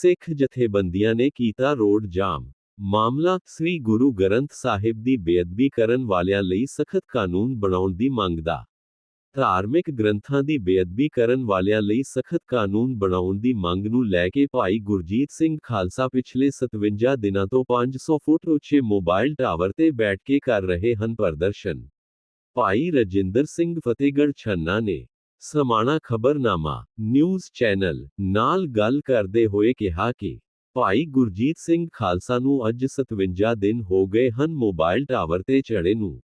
ਸਿੱਖ ਜਥੇਬੰਦੀਆਂ ਨੇ ਕੀਤਾ ਰੋਡ ਜਾਮ। ਮਾਮਲਾ ਸ੍ਰੀ ਗੁਰੂ ਗ੍ਰੰਥ ਸਾਹਿਬ ਦੀ ਬੇਅਦਬੀ ਕਰਨ ਵਾਲਿਆਂ ਲਈ ਸਖਤ ਕਾਨੂੰਨ ਬਣਾਉਣ ਦੀ ਮੰਗ ਦਾ। ਧਾਰਮਿਕ ਗ੍ਰੰਥਾਂ ਦੀ ਬੇਅਦਬੀ ਕਰਨ ਵਾਲਿਆਂ ਲਈ ਸਖਤ ਕਾਨੂੰਨ ਬਣਾਉਣ ਦੀ ਮੰਗ ਨੂੰ ਲੈ ਕੇ ਭਾਈ ਗੁਰਜੀਤ ਸਿੰਘ ਖਾਲਸਾ ਪਿਛਲੇ 57 ਦਿਨਾਂ ਤੋਂ 500 ਫੁੱਟ ਉੱਚੇ ਮੋਬਾਈਲ ਟਾਵਰ ਤੇ ਬੈਠ ਕੇ ਕਰ ਰਹੇ ਹਨ ਪ੍ਰਦਰਸ਼ਨ। ਭਾਈ ਰਜਿੰਦਰ ਸਿੰਘ ਫਤਿਹਗੜ੍ਹ ਛੰਨਾ ਨੇ ਸਮਾਣਾ ਖਬਰਨਾਮਾ, ਨਿਊਜ਼ ਚੈਨਲ, ਨਾਲ ਗੱਲ ਕਰਦੇ ਹੋਏ ਕਿਹਾ ਕਿ ਭਾਈ ਗੁਰਜੀਤ ਸਿੰਘ ਖਾਲਸਾ ਨੂੰ ਅੱਜ 57 ਦਿਨ ਹੋ ਗਏ ਹਨ ਮੋਬਾਈਲ ਟਾਵਰ ਤੇ ਚੜੇ ਨੂੰ।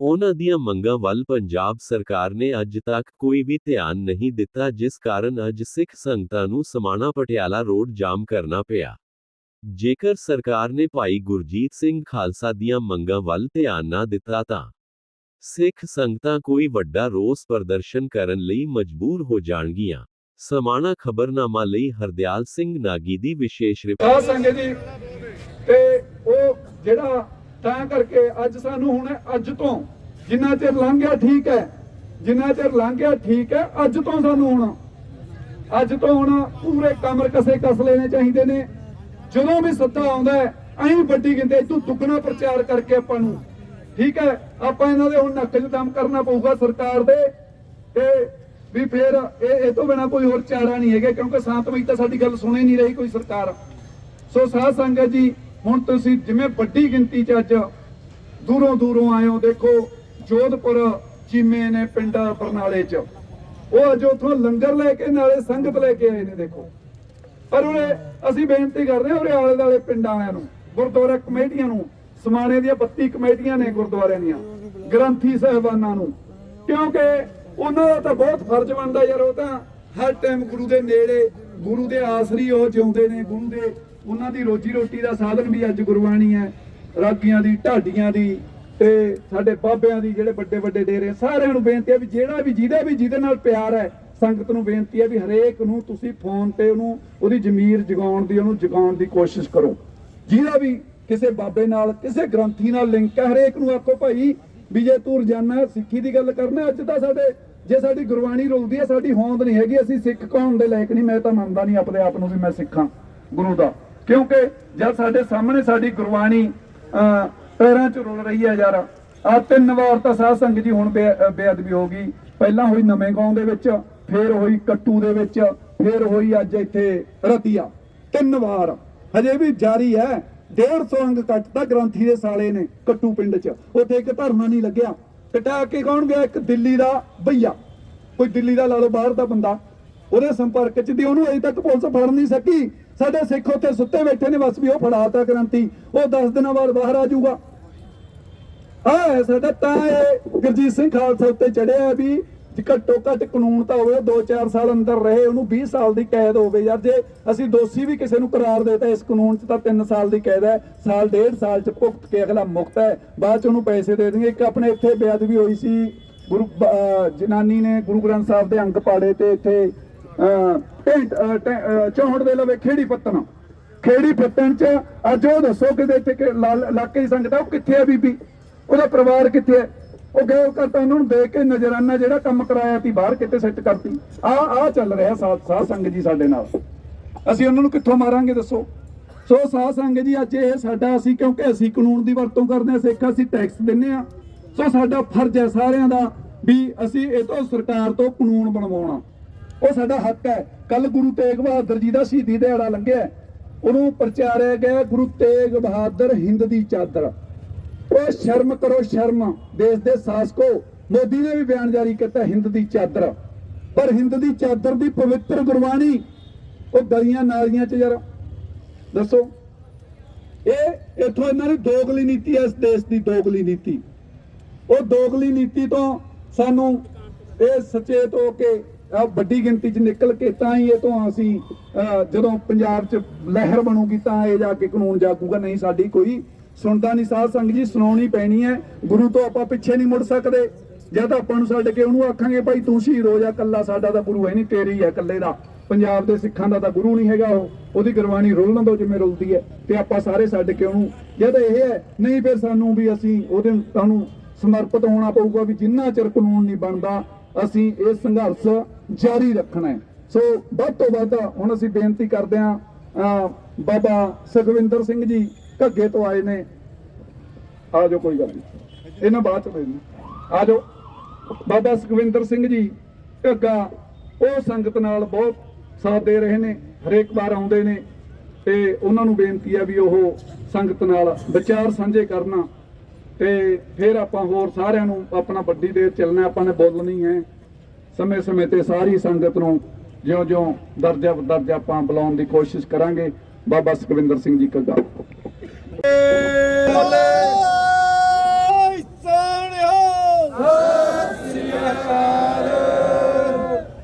ਉਹਨਾਂ ਦੀਆਂ ਮੰਗਾਂ ਵੱਲ ਪੰਜਾਬ ਸਰਕਾਰ ਨੇ ਅੱਜ ਤੱਕ ਕੋਈ ਵੀ ਧਿਆਨ ਨਹੀਂ ਦਿੱਤਾ ਜਿਸ ਕਾਰਨ ਅੱਜ ਸਿੱਖ ਸੰਗਤਾਂ ਨੂੰ ਸਮਾਣਾ ਪਟਿਆਲਾ ਰੋਡ ਜਾਮ ਕਰਨਾ ਪਿਆ। ਜੇਕਰ ਸਰਕਾਰ ਨੇ ਭਾਈ ਗੁਰਜੀਤ ਸਿੰਘ ਖਾਲਸਾ ਦੀਆਂ ਮੰਗਾਂ ਵੱਲ ਧਿਆਨ ਨਾ ਦਿੱਤਾ ਤਾਂ ਸਿੱਖ ਸੰਗਤਾਂ ਕੋਈ ਵੱਡਾ ਰੋਸ ਪ੍ਰਦਰਸ਼ਨ ਕਰਨ ਲਈ ਮਜਬੂਰ ਹੋ ਜਾਣਗੀਆਂ। ਸਮਾਣਾ ਖਬਰਨਾਮਾ ਲਈ ਹਰਦਿਆਲ ਸਿੰਘ ਨਾਗੀ ਦੀ ਵਿਸ਼ੇਸ਼ ਰਿਪੋਰਟ। ਸੰਗਤ ਜੀ, ਤੇ ਉਹ ਜਿਹੜਾ ਤਾਂ ਕਰਕੇ ਅੱਜ ਸਾਨੂੰ ਹੁਣ ਅੱਜ ਤੋਂ ਜਿੰਨਾ ਚਿਰ ਲੰਘ ਗਿਆ ਠੀਕ ਹੈ, ਜਿੰਨਾ ਚਿਰ ਲੰਘ ਗਿਆ ਠੀਕ ਹੈ, ਅੱਜ ਤੋਂ ਸਾਨੂੰ ਹੁਣ, ਅੱਜ ਤੋਂ ਹੁਣ ਪੂਰੇ ਕਮਰ ਕਸੇ ਕਸ ਲੈਣੇ ਚਾਹੀਦੇ ਨੇ। ਜਦੋਂ ਵੀ ਸੱਤਾ ਆਉਂਦਾ ਹੈ, ਐਂ ਵੱਡੀ ਗਿਣਤੀ ਤੂੰ ਦੁੱਗਣਾ ਪ੍ਰਚਾਰ ਕਰਕੇ ਆਪਾਂ ਨੂੰ ਠੀਕ ਹੈ, ਆਪਾਂ ਇਹਨਾਂ ਦੇ ਹੁਣ ਨੱਕ 'ਚ ਦਮ ਕਰਨਾ ਪਊਗਾ ਸਰਕਾਰ ਦੇ। ਤੇ ਵੀ ਫਿਰ ਇਹ ਇਹ ਤੋਂ ਬਿਨਾ ਕੋਈ ਹੋਰ ਚਾਰਾ ਨਹੀਂ ਹੈਗਾ, ਕਿਉਂਕਿ ਸ਼ਾਂਤਮਈ ਤਾਂ ਸਾਡੀ ਗੱਲ ਸੁਣੇ ਨਹੀਂ ਰਹੀ ਕੋਈ ਸਰਕਾਰ। ਸੋ ਸਾਧ ਸੰਗਤ ਜੀ, ਹੁਣ ਤੁਸੀਂ ਜਿਵੇਂ ਵੱਡੀ ਗਿਣਤੀ 'ਚ ਅੱਜ ਦੂਰੋਂ ਦੂਰੋਂ ਆਏ ਹੋ, ਦੇਖੋ ਜੋਧਪੁਰ, ਚੀਮੇ ਨੇ ਪਿੰਡਾਂ ਬਰਨਾਲੇ 'ਚ। ਉਹ ਅੱਜ ਉੱਥੋਂ ਲੰਗਰ ਲੈ ਕੇ, ਨਾਲੇ ਸੰਗਤ ਲੈ ਕੇ ਆਏ ਨੇ, ਦੇਖੋ। ਪਰ ਉਹਨੇ ਅਸੀਂ ਬੇਨਤੀ ਕਰਦੇ ਹਾਂ ਉਹਦੇ ਆਲੇ ਦੁਆਲੇ ਪਿੰਡਾਂ ਵਾਲਿਆਂ ਨੂੰ, ਗੁਰਦੁਆਰਾ ਕਮੇਟੀਆਂ ਨੂੰ ਸਮਾਣੇ ਦੀਆਂ 32 ਕਮੇਟੀਆਂ ਨੇ ਗੁਰਦੁਆਰਿਆਂ ਦੀਆਂ, ਗ੍ਰੰਥੀ ਸਹਿਬਾਨਾਂ ਨੂੰ। ਕਿਉਂਕਿ ਉਹਨਾਂ ਦਾ ਤਾਂ ਬਹੁਤ ਫਰਜ਼ ਬਣਦਾ ਯਾਰ, ਉਹ ਤਾਂ ਹਰ ਟਾਈਮ ਗੁਰੂ ਦੇ ਨੇੜੇ, ਗੁਰੂ ਦੇ ਆਸਰੀ ਉਹ ਜਿਉਂਦੇ ਨੇ, ਗੁਰੂ ਦੇ, ਉਹਨਾਂ ਦੀ ਰੋਜੀ ਰੋਟੀ ਦਾ ਸਾਧਨ ਵੀ ਅੱਜ ਗੁਰਬਾਣੀ ਹੈ, ਰਾਗੀਆਂ ਦੀ, ਢਾਡੀਆਂ ਦੀ ਤੇ ਸਾਡੇ ਬਾਬਿਆਂ ਦੀ ਜਿਹੜੇ ਵੱਡੇ ਵੱਡੇ ਡੇਰੇ ਸਾਰਿਆਂ ਨੂੰ ਬੇਨਤੀ ਹੈ ਵੀ ਜਿਹੜਾ ਵੀ ਜਿਹਦੇ ਵੀ ਜਿਹਦੇ ਨਾਲ ਪਿਆਰ ਹੈ, ਸੰਗਤ ਨੂੰ ਬੇਨਤੀ ਹੈ ਵੀ ਹਰੇਕ ਨੂੰ ਤੁਸੀਂ ਫੋਨ ਤੇ ਉਹਨੂੰ, ਉਹਦੀ ਜ਼ਮੀਰ ਜਗਾਉਣ ਦੀ, ਉਹਨੂੰ ਜਗਾਉਣ ਦੀ ਕੋਸ਼ਿਸ਼ ਕਰੋ। ਜਿਹਦਾ ਵੀ ਕਿਸੇ ਬਾਬੇ ਨਾਲ ਕਿਸੇ ਗ੍ਰੰਥੀ ਨਾਲ ਲਿੰਕ ਹੈ ਹਰੇਕ ਨੂੰ ਆਖੋ ਭਾਈ ਵੀ ਜੇ ਤੂੰ ਰੋਜ਼ਾਨਾ ਸਿੱਖੀ ਦੀ ਗੱਲ ਕਰਨਾ ਅੱਜ ਤਾਂ ਸਾਡੇ ਜੇ ਸਾਡੀ ਗੁਰਬਾਣੀ ਰੁਲਦੀ ਹੈ ਸਾਡੀ ਹੋਂਦ ਨਹੀਂ ਹੈਗੀ ਅਸੀਂ ਸਿੱਖ ਕੌਣ ਦੇ ਲਾਇਕ ਨਹੀਂ ਮੈਂ ਤਾਂ ਮੰਨਦਾ ਨਹੀਂ ਆਪਣੇ ਆਪ ਨੂੰ ਵੀ ਮੈਂ ਸਿੱਖਾਂ ਗੁਰੂ ਦਾ। ਕਿਉਂਕਿ ਜਦ ਸਾਡੇ ਸਾਹਮਣੇ ਸਾਡੀ ਗੁਰਬਾਣੀ ਅਹ, ਪੈਰਾਂ 'ਚ ਰੁਲ ਰਹੀ ਹੈ ਯਾਰ ਆ ਤਿੰਨ ਵਾਰ ਤਾਂ ਸਾਧ ਸੰਗਤ ਜੀ ਹੁਣ ਬੇ- ਬੇਅਦਬੀ ਹੋ ਗਈ। ਪਹਿਲਾਂ ਹੋਈ ਨਵੇਂ ਗਾਉਂ ਦੇ ਵਿੱਚ ਫੇਰ ਹੋਈ ਕੱਟੂ ਦੇ ਵਿੱਚ ਫੇਰ ਹੋਈ ਅੱਜ ਇੱਥੇ ਰਤੀਆ। ਤਿੰਨ ਵਾਰ ਹਜੇ ਵੀ ਜਾਰੀ ਹੈ। 150 ਅੰਗ ਕੱਟਤਾ ਗ੍ਰੰਥੀ ਦੇ ਸਾਲੇ ਨੇ ਕੱਟੂ ਪਿੰਡ 'ਚ। ਉੱਥੇ ਇੱਕ ਧਰਨਾ ਨਹੀਂ ਲੱਗਿਆ। ਕਟਾ ਕੇ ਕੌਣ ਗਿਆ? ਇੱਕ ਦਿੱਲੀ ਦਾ ਭਈਆ ਕੋਈ ਦਿੱਲੀ ਦਾ ਲਾ ਲਓ, ਬਾਹਰ ਦਾ ਬੰਦਾ। ਉਹਦੇ ਸੰਪਰਕ 'ਚ ਦੀ ਉਹਨੂੰ ਅਜੇ ਤੱਕ ਪੁਲਿਸ ਫੜ ਨਹੀਂ ਸਕੀ। ਸਾਡੇ ਸਿੱਖ ਉੱਥੇ ਸੁੱਤੇ ਬੈਠੇ ਨੇ, ਬਸ ਵੀ ਉਹ ਫੜਾਤਾ ਗ੍ਰੰਥੀ। ਉਹ 10 ਦਿਨਾਂ ਬਾਅਦ ਬਾਹਰ ਆ ਜਾਊਗਾ। ਆ ਸਾਡਾ ਤਾਂ ਇਹ ਗੁਰਜੀਤ ਸਿੰਘ ਖਾਲਸਾ ਉੱਤੇ ਚੜਿਆ ਵੀ ਘੱਟੋ ਘੱਟ ਕਾਨੂੰਨ ਤਾਂ ਹੋਵੇ 2-4 ਸਾਲ ਅੰਦਰ ਰਹੇ ਉਹਨੂੰ 20 ਸਾਲ ਦੀ ਕੈਦ ਹੋਵੇ। ਯਾਰ ਜੇ ਅਸੀਂ ਦੋਸ਼ੀ ਵੀ ਕਿਸੇ ਨੂੰ ਕਰਾਰ ਦੇਤਾ ਇਸ ਕਾਨੂੰਨ 'ਚ ਤਾਂ 3 ਸਾਲ ਦੀ ਕੈਦ ਹੈ ਸਾਲ ਡੇਢ ਸਾਲ 'ਚ ਭੁਗਤ ਕੇ ਅਗਲਾ ਮੁਕਤ ਹੈ। ਬਾਅਦ 'ਚ ਉਹਨੂੰ ਪੈਸੇ ਦੇ ਦੇਣਗੇ। ਇੱਕ ਆਪਣੇ ਇੱਥੇ ਬੇਅਦਬੀ ਹੋਈ ਸੀ ਗੁਰੂ ਜਨਾਨੀ ਨੇ ਗੁਰੂ ਗ੍ਰੰਥ ਸਾਹਿਬ ਦੇ ਅੰਗ ਪਾੜੇ ਤੇ ਇੱਥੇ ਅਹ, ਢੇਂਟ ਚੌਂਹੜ ਦੇ ਲਵੇ ਖੇੜੀ ਪੱਤਨ ਖੇੜੀ ਪੱਤਨ 'ਚ ਅੱਜ ਉਹ ਦੱਸੋ ਕਿ ਇੱਥੇ ਇਲਾਕੇ ਦੀ ਸੰਗਤ ਆ ਉਹ ਕਿੱਥੇ ਆ ਬੀਬੀ? ਉਹਦਾ ਪਰਿਵਾਰ ਕਿੱਥੇ ਹੈ? ਉਹ ਗਏ ਕਰਤਾ ਉਹਨਾਂ ਨੂੰ ਦੇਖ ਕੇ ਨਜ਼ਰਾਨਾ ਜਿਹੜਾ ਕੰਮ ਕਰਾਇਆ ਸੀ, ਬਾਹਰ ਕਿਤੇ ਸੈੱਟ ਕਰਤੀ। ਆ ਆ ਚੱਲ ਰਿਹਾ ਸਾਧ ਸਾਧ ਸੰਗਤ ਜੀ ਸਾਡੇ ਨਾਲ। ਅਸੀਂ ਉਹਨਾਂ ਨੂੰ ਕਿੱਥੋਂ ਮਾਰਾਂਗੇ ਦੱਸੋ? ਸੋ ਸਾਧ ਸੰਗਤ ਜੀ, ਅੱਜ ਇਹ ਸਾਡਾ ਅਸੀਂ, ਕਿਉਂਕਿ ਅਸੀਂ ਕਾਨੂੰਨ ਦੀ ਵਰਤੋਂ ਕਰਦੇ ਹਾਂ, ਸਿੱਖ ਅਸੀਂ ਟੈਕਸ ਦਿੰਨੇ ਆ ਸੋ ਸਾਡਾ ਫਰਜ਼ ਹੈ ਸਾਰਿਆਂ ਦਾ ਵੀ ਅਸੀਂ ਇਹ ਤੋਂ ਸਰਕਾਰ ਤੋਂ ਕਾਨੂੰਨ ਬਣਵਾਉਣਾ। ਉਹ ਸਾਡਾ ਹੱਕ ਹੈ। ਕੱਲ ਗੁਰੂ ਤੇਗ ਬਹਾਦਰ ਜੀ ਦਾ ਸ਼ਹੀਦੀ ਦਿਹਾੜਾ ਲੰਘਿਆ। ਉਹਨੂੰ ਪ੍ਰਚਾਰਿਆ ਗਿਆ ਗੁਰੂ ਤੇਗ ਬਹਾਦਰ ਹਿੰਦ ਦੀ ਚਾਦਰ। ਉਹ ਸ਼ਰਮ ਕਰੋ ਸ਼ਰਮ। ਦੇਸ਼ ਦੇ ਸ਼ਾਸਕੋ ਮੋਦੀ ਨੇ ਵੀ ਬਿਆਨ ਜਾਰੀ ਕੀਤਾ ਹਿੰਦ ਦੀ ਚਾਦਰ। ਪਰ ਹਿੰਦ ਦੀ ਚਾਦਰ ਦੀ ਪਵਿੱਤਰ ਗੁਰਬਾਣੀ ਉਹ ਗਲੀਆਂ ਨਾਲੀਆਂ 'ਚ ਯਾਰ ਦੱਸੋ। ਇਹ ਇਥੋਂ ਇਹਨਾਂ ਦੀ ਦੋਗਲੀ ਨੀਤੀ ਹੈ ਇਸ ਦੇਸ਼ ਦੀ ਦੋਗਲੀ ਨੀਤੀ। ਉਹ ਦੋਗਲੀ ਨੀਤੀ ਤੋਂ ਸਾਨੂੰ ਇਹ ਸਚੇਤ ਹੋ ਕੇ ਆਹ ਵੱਡੀ ਗਿਣਤੀ 'ਚ ਨਿਕਲ ਕੇ ਤਾਂ ਹੀ ਇਹ ਤੋਂ ਅਸੀਂ ਅਹ, ਜਦੋਂ ਪੰਜਾਬ 'ਚ ਲਹਿਰ ਬਣੂਗੀ ਤਾਂ ਇਹ ਜਾ ਕੇ ਕਾਨੂੰਨ ਜਾਗੂਗਾ। ਨਹੀਂ ਸਾਡੀ ਕੋਈ ਸੁਣਦਾ ਨਹੀਂ ਸਾਧ ਸੰਗਤ ਜੀ, ਸੁਣਾਉਣੀ ਪੈਣੀ ਹੈ। ਗੁਰੂ ਤੋਂ ਆਪਾਂ ਪਿੱਛੇ ਨਹੀਂ ਮੁੜ ਸਕਦੇ। ਜਦ ਆਪਾਂ ਨੂੰ ਛੱਡ ਕੇ ਉਹਨੂੰ ਆਖਾਂਗੇ, ਭਾਈ ਤੂੰ ਸ਼ਹੀਦ ਹੋ ਜਾ ਕੱਲਾ ਸਾਡਾ ਤਾਂ ਗੁਰੂ ਹੈ ਨਹੀਂ, ਤੇਰੀ ਹੈ ਕੱਲੇ ਦਾ। ਪੰਜਾਬ ਦੇ ਸਿੱਖਾਂ ਦਾ ਤਾਂ ਗੁਰੂ ਨਹੀਂ ਹੈਗਾ ਉਹ। ਉਹਦੀ ਗੁਰਬਾਣੀ ਰੁਲਣ ਦੋ ਜਿਵੇਂ ਰੁਲਦੀ ਹੈ ਤੇ ਆਪਾਂ ਸਾਰੇ ਛੱਡ ਕੇ ਉਹਨੂੰ ਜਦ ਇਹ ਹੈ, ਨਹੀਂ ਫਿਰ ਸਾਨੂੰ ਵੀ ਅਸੀਂ ਉਹਦੇ ਤੁਹਾਨੂੰ ਸਮਰਪਿਤ ਹੋਣਾ ਪਊਗਾ ਵੀ ਜਿੰਨਾ ਚਿਰ ਕਾਨੂੰਨ ਨਹੀਂ ਬਣਦਾ, ਅਸੀਂ ਇਹ ਸੰਘਰਸ਼ ਜਾਰੀ ਰੱਖਣਾ ਹੈ। ਸੋ ਵੱਧ ਤੋਂ ਵੱਧ ਹੁਣ ਅਸੀਂ ਬੇਨਤੀ ਕਰਦੇ ਹਾਂ, ਅਹ ਬਾਬਾ ਸੁਖਵਿੰਦਰ ਸਿੰਘ ਜੀ ਘੱਗੇ ਤੋਂ ਆਏ ਨੇ। ਆ ਜਾਓ, ਕੋਈ ਗੱਲ ਨਹੀਂ। ਇਹਨਾਂ ਬਾਅਦ ਚ ਲੈਣੇ ਆ ਜਾਓ। ਬਾਬਾ ਸੁਖਵਿੰਦਰ ਸਿੰਘ ਜੀ ਘੱਗਾ ਉਹ ਸੰਗਤ ਨਾਲ ਬਹੁਤ ਸਾਥ ਦੇ ਰਹੇ ਨੇ। ਹਰੇਕ ਵਾਰ ਆਉਂਦੇ ਨੇ। ਤੇ ਉਹਨਾਂ ਨੂੰ ਬੇਨਤੀ ਆ ਵੀ ਉਹ ਸੰਗਤ ਨਾਲ ਵਿਚਾਰ ਸਾਂਝੇ ਕਰਨਾ। ਤੇ ਫਿਰ ਆਪਾਂ ਹੋਰ ਸਾਰਿਆਂ ਨੂੰ ਆਪਣਾ ਵੱਡੀ ਦੇਰ ਚੱਲਣਾ। ਆਪਾਂ ਨੇ ਬੋਲਣੀ ਹੈ ਸਮੇਂ ਸਮੇਂ ਤੇ ਸਾਰੀ ਸੰਗਤ ਨੂੰ ਜਿਉਂ-ਜਿਉਂ ਦਰਜਾ ਦਰਜਾ ਆਪਾਂ ਬੁਲਾਉਣ ਦੀ ਕੋਸ਼ਿਸ਼ ਕਰਾਂਗੇ। ਬਾਬਾ ਸੁਖਵਿੰਦਰ ਸਿੰਘ ਜੀ ਕੱਗਾ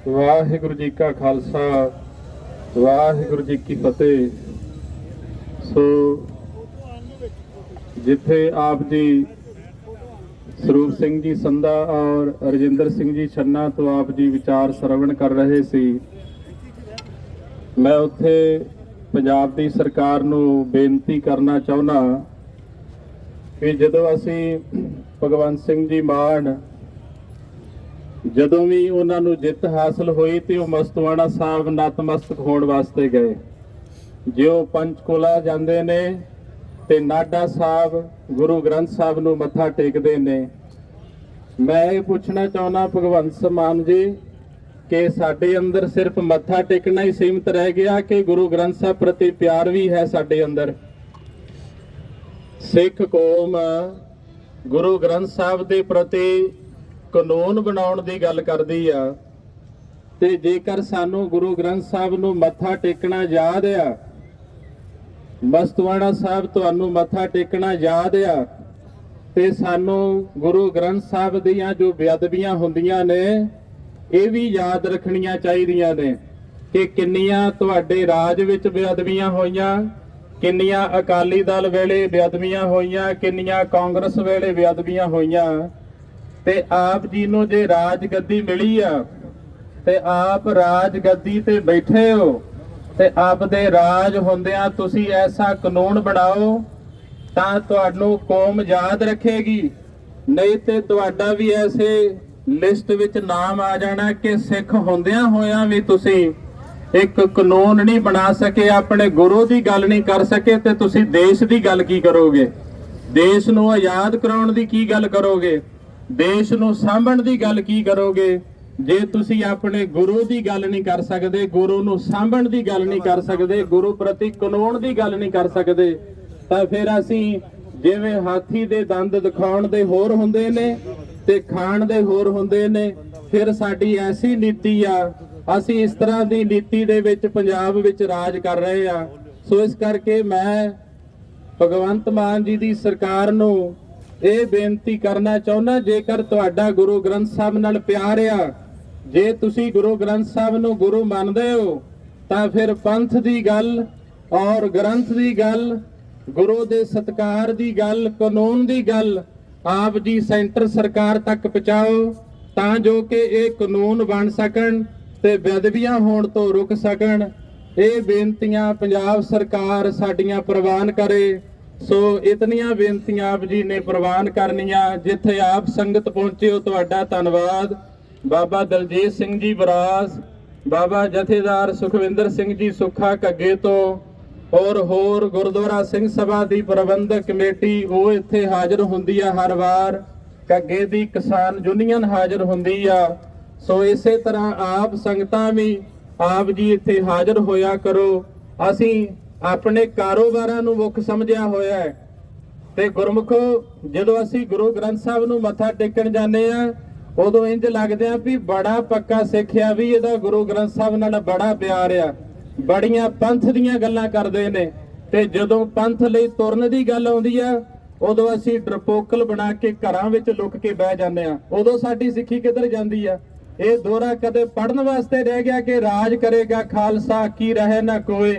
ਵਾਹਿਗੁਰੂ ਜੀ ਕਾ ਖਾਲਸਾ, ਵਾਹਿਗੁਰੂ ਜੀ ਕੀ ਫਤਿਹ। ਸੋ ਜਿੱਥੇ ਆਪ ਜੀ ਸਰੂਪ ਸਿੰਘ ਜੀ ਸੰਧਾ ਔਰ ਰਜਿੰਦਰ ਸਿੰਘ ਜੀ ਛੰਨਾ ਤੋਂ ਆਪ ਜੀ ਵਿਚਾਰ ਸਰਵਣ ਕਰ ਰਹੇ ਸੀ, ਮੈਂ ਉੱਥੇ ਪੰਜਾਬ ਦੀ ਸਰਕਾਰ ਨੂੰ ਬੇਨਤੀ ਕਰਨਾ ਚਾਹੁੰਦਾ ਕਿ ਜਦੋਂ ਅਸੀਂ ਭਗਵੰਤ ਸਿੰਘ ਜੀ ਮਾਨ ਜਦੋਂ ਵੀ ਉਹਨਾਂ ਨੂੰ ਜਿੱਤ ਹਾਸਲ ਹੋਈ ਤੇ ਉਹ ਮਸਤਵਾਣਾ ਸਾਹਿਬ ਨਤਮਸਤਕ ਹੋਣ ਵਾਸਤੇ ਗਏ। ਜਿਉ ਪੰਚਕੁਲਾ ਜਾਂਦੇ ਨੇ ਤੇ ਨਾਡਾ ਸਾਹਿਬ, ਗੁਰੂ ਗ੍ਰੰਥ ਸਾਹਿਬ ਨੂੰ ਮੱਥਾ ਟੇਕਦੇ ਨੇ, ਮੈਂ ਇਹ ਪੁੱਛਣਾ ਚਾਹੁੰਦਾ ਭਗਵੰਤ ਮਾਨ ਜੀ ਕਿ ਸਾਡੇ ਅੰਦਰ ਸਿਰਫ ਮੱਥਾ ਟੇਕਣਾ ਹੀ ਸੀਮਤ ਰਹਿ ਗਿਆ ਕਿ ਗੁਰੂ ਗ੍ਰੰਥ ਸਾਹਿਬ ਪ੍ਰਤੀ ਪਿਆਰ ਵੀ ਹੈ ਸਾਡੇ ਅੰਦਰ? ਸਿੱਖ ਕੌਮ ਗੁਰੂ ਗ੍ਰੰਥ ਸਾਹਿਬ ਦੇ ਪ੍ਰਤੀ ਕਾਨੂੰਨ ਬਣਾਉਣ ਦੀ ਗੱਲ ਕਰਦੀ ਆ। ਤੇ ਜੇਕਰ ਸਾਨੂੰ ਗੁਰੂ ਗ੍ਰੰਥ ਸਾਹਿਬ ਨੂੰ ਮੱਥਾ ਟੇਕਣਾ ਯਾਦ ਆ ਮਸਤਵਾਣਾ ਸਾਹਿਬ ਤੁਹਾਨੂੰ ਮੱਥਾ ਟੇਕਣਾ ਯਾਦ ਆ, ਤੇ ਸਾਨੂੰ ਗੁਰੂ ਗ੍ਰੰਥ ਸਾਹਿਬ ਦੀਆਂ ਜੋ ਬੇਅਦਬੀਆਂ ਹੁੰਦੀਆਂ ਨੇ, ਇਹ ਵੀ ਯਾਦ ਰੱਖਣੀਆਂ ਚਾਹੀਦੀਆਂ ਨੇ ਕਿ ਕਿੰਨੀਆਂ ਤੁਹਾਡੇ ਰਾਜ ਵਿੱਚ ਬੇਅਦਬੀਆਂ ਹੋਈਆਂ ਕਿੰਨੀਆਂ ਅਕਾਲੀ ਦਲ ਵੇਲੇ ਬੇਅਦਬੀਆਂ ਹੋਈਆਂ, ਕਿੰਨੀਆਂ ਕਾਂਗਰਸ ਵੇਲੇ ਬੇਅਦਬੀਆਂ ਹੋਈਆਂ। ਤੇ ਆਪ ਜੀ ਨੂੰ ਜੇ ਰਾਜ ਗੱਦੀ ਮਿਲੀ ਆ, ਤੇ ਆਪ ਰਾਜ ਗੱਦੀ ਤੇ ਬੈਠੇ ਹੋ, ਤੇ ਆਪ ਦੇ ਰਾਜ ਹੁੰਦਿਆਂ ਤੁਸੀਂ ਐਸਾ ਕਾਨੂੰਨ ਬਣਾਓ, ਤਾਂ ਤੁਹਾਨੂੰ ਕੌਮ ਯਾਦ ਰੱਖੇਗੀ। ਨਹੀਂ ਤੇ ਤੁਹਾਡਾ ਵੀ ਐਸੇ ਲਿਸਟ ਵਿੱਚ ਨਾਮ ਆ ਜਾਣਾ ਕਿ ਸਿੱਖ ਹੁੰਦਿਆਂ ਹੋਇਆਂ ਵੀ ਤੁਸੀਂ ਇੱਕ ਕਾਨੂੰਨ ਨਹੀਂ ਬਣਾ ਸਕੇ, ਆਪਣੇ ਗੁਰੂ ਦੀ ਗੱਲ ਨਹੀਂ ਕਰ ਸਕੇ, ਤੇ ਤੁਸੀਂ ਦੇਸ਼ ਦੀ ਗੱਲ ਕੀ ਕਰੋਗੇ? ਦੇਸ਼ ਨੂੰ ਆਜ਼ਾਦ ਕਰਾਉਣ ਦੀ ਕੀ ਗੱਲ ਕਰੋਗੇ? ਦੇਸ਼ ਨੂੰ ਸਾਂਭਣ ਦੀ ਗੱਲ ਕੀ ਕਰੋਗੇ? ਜੇ ਤੁਸੀਂ ਆਪਣੇ ਗੁਰੂ ਦੀ ਗੱਲ ਨਹੀਂ ਕਰ ਸਕਦੇ, ਗੁਰੂ ਨੂੰ ਸਾਂਭਣ ਦੀ ਗੱਲ ਨਹੀਂ ਕਰ ਸਕਦੇ, ਗੁਰੂ ਪ੍ਰਤੀ ਕਾਨੂੰਨ ਦੀ ਗੱਲ ਨਹੀਂ ਕਰ ਸਕਦੇ, ਤਾਂ ਫਿਰ ਅਸੀਂ ਜਿਵੇਂ ਹਾਥੀ ਦੇ ਦੰਦ ਦਿਖਾਉਣ ਦੇ ਹੋਰ ਹੁੰਦੇ ਨੇ ਤੇ ਖਾਣ ਦੇ ਹੋਰ ਹੁੰਦੇ ਨੇ, ਫਿਰ ਸਾਡੀ ਐਸੀ ਨੀਤੀ ਆ ਅਸੀਂ ਇਸ ਤਰ੍ਹਾਂ ਦੀ ਨੀਤੀ ਦੇ ਵਿੱਚ ਪੰਜਾਬ ਵਿੱਚ ਰਾਜ ਕਰ ਰਹੇ ਆ ਸੋ ਇਸ ਕਰਕੇ ਮੈਂ ਭਗਵੰਤ ਮਾਨ ਜੀ ਦੀ ਸਰਕਾਰ ਨੂੰ ਇਹ ਬੇਨਤੀ ਕਰਨਾ ਚਾਹੁੰਦਾ, ਜੇਕਰ ਤੁਹਾਡਾ ਗੁਰੂ ਗ੍ਰੰਥ ਸਾਹਿਬ ਨਾਲ ਪਿਆਰ ਆ, ਜੇ ਤੁਸੀਂ ਗੁਰੂ ਗ੍ਰੰਥ ਸਾਹਿਬ ਨੂੰ ਗੁਰੂ ਮੰਨਦੇ ਹੋ, ਤਾਂ ਫਿਰ ਪੰਥ ਦੀ ਗੱਲ ਔਰ ਗ੍ਰੰਥ ਦੀ ਗੱਲ, ਗੁਰੂ ਦੇ ਸਤਕਾਰ ਦੀ ਗੱਲ, ਕਾਨੂੰਨ ਦੀ ਗੱਲ ਆਪ ਜੀ ਸੈਂਟਰ ਸਰਕਾਰ ਤੱਕ ਪਹੁੰਚਾਓ, ਤਾਂ ਜੋ ਕਿ ਇਹ ਕਾਨੂੰਨ ਬਣ ਸਕਣ। ਤੇ ਬੇਅਦਬੀਆਂ ਹੋਣ ਤੋਂ ਰੁਕ ਸਕਣ। ਇਹ ਬੇਨਤੀਆਂ ਪੰਜਾਬ ਸਰਕਾਰ ਸਾਡੀਆਂ ਪ੍ਰਵਾਨ ਕਰੇ। ਸੋ ਇਤਨੀਆਂ ਬੇਨਤੀਆਂ ਆਪ ਜੀ ਨੇ ਪ੍ਰਵਾਨ ਕਰਨੀਆਂ, ਜਿੱਥੇ ਆਪ ਸੰਗਤ ਪਹੁੰਚੇ ਹੋ ਤੁਹਾਡਾ ਧੰਨਵਾਦ। ਬਾਬਾ ਦਲਜੀਤ ਸਿੰਘ ਜੀ ਬਰਾਸ, ਬਾਬਾ ਜਥੇਦਾਰ ਸੁਖਵਿੰਦਰ ਸਿੰਘ ਜੀ ਸੁੱਖਾ ਘੱਗੇ ਤੋਂ, ਔਰ ਹੋਰ ਗੁਰਦੁਆਰਾ ਸਿੰਘ ਸਭਾ ਦੀ ਪ੍ਰਬੰਧਕ ਕਮੇਟੀ, ਉਹ ਇੱਥੇ ਹਾਜ਼ਰ ਹੁੰਦੀ ਆ ਹਰ ਵਾਰ। ਘੱਗੇ ਦੀ ਕਿਸਾਨ ਯੂਨੀਅਨ ਹਾਜ਼ਰ ਹੁੰਦੀ ਆ। ਸੋ ਇਸੇ ਤਰ੍ਹਾਂ ਆਪ ਸੰਗਤਾਂ ਵੀ ਆਪ ਜੀ ਇੱਥੇ ਹਾਜ਼ਰ ਹੋਇਆ ਕਰੋ। ਅਸੀਂ ਆਪਣੇ ਕਾਰੋਬਾਰਾਂ ਨੂੰ ਮੁੱਖ ਸਮਝਿਆ ਹੋਇਆ ਹੈ। ਤੇ ਗੁਰਮੁਖੋ, ਜਦੋਂ ਅਸੀਂ ਗੁਰੂ ਗ੍ਰੰਥ ਸਾਹਿਬ ਨੂੰ ਮੱਥਾ ਟੇਕਣ ਜਾਂਦੇ ਆ ਉਦੋਂ ਇੰਜ ਲੱਗਦੇ ਆ ਵੀ ਬੜਾ ਪੱਕਾ ਸਿੱਖਿਆ ਵੀ ਇਹਦਾ ਗੁਰੂ ਗ੍ਰੰਥ ਸਾਹਿਬ ਨਾਲ ਬੜਾ ਪਿਆਰ ਆ। ਬੜੀਆਂ ਪੰਥ ਦੀਆਂ ਗੱਲਾਂ ਕਰਦੇ ਨੇ। ਤੇ ਜਦੋਂ ਪੰਥ ਲਈ ਤੁਰਨ ਦੀ ਗੱਲ ਆਉਂਦੀ ਆ, ਉਦੋਂ ਅਸੀਂ ਡਰਪੋਕਲ ਬਣਾ ਕੇ ਘਰਾਂ ਵਿੱਚ ਲੁਕ ਕੇ ਬਹਿ ਜਾਂਦੇ ਆ ਉਦੋਂ ਸਾਡੀ ਸਿੱਖੀ ਕਿੱਧਰ ਜਾਂਦੀ ਆ? ਇਹ ਦੋਰਾ ਕਦੇ ਪੜਨ ਵਾਸਤੇ ਰਹਿ ਗਿਆ ਕਿ ਰਾਜ ਕਰੇਗਾ ਖਾਲਸਾ, ਕੀ ਰਹੇ ਨਾ ਕੋਈ?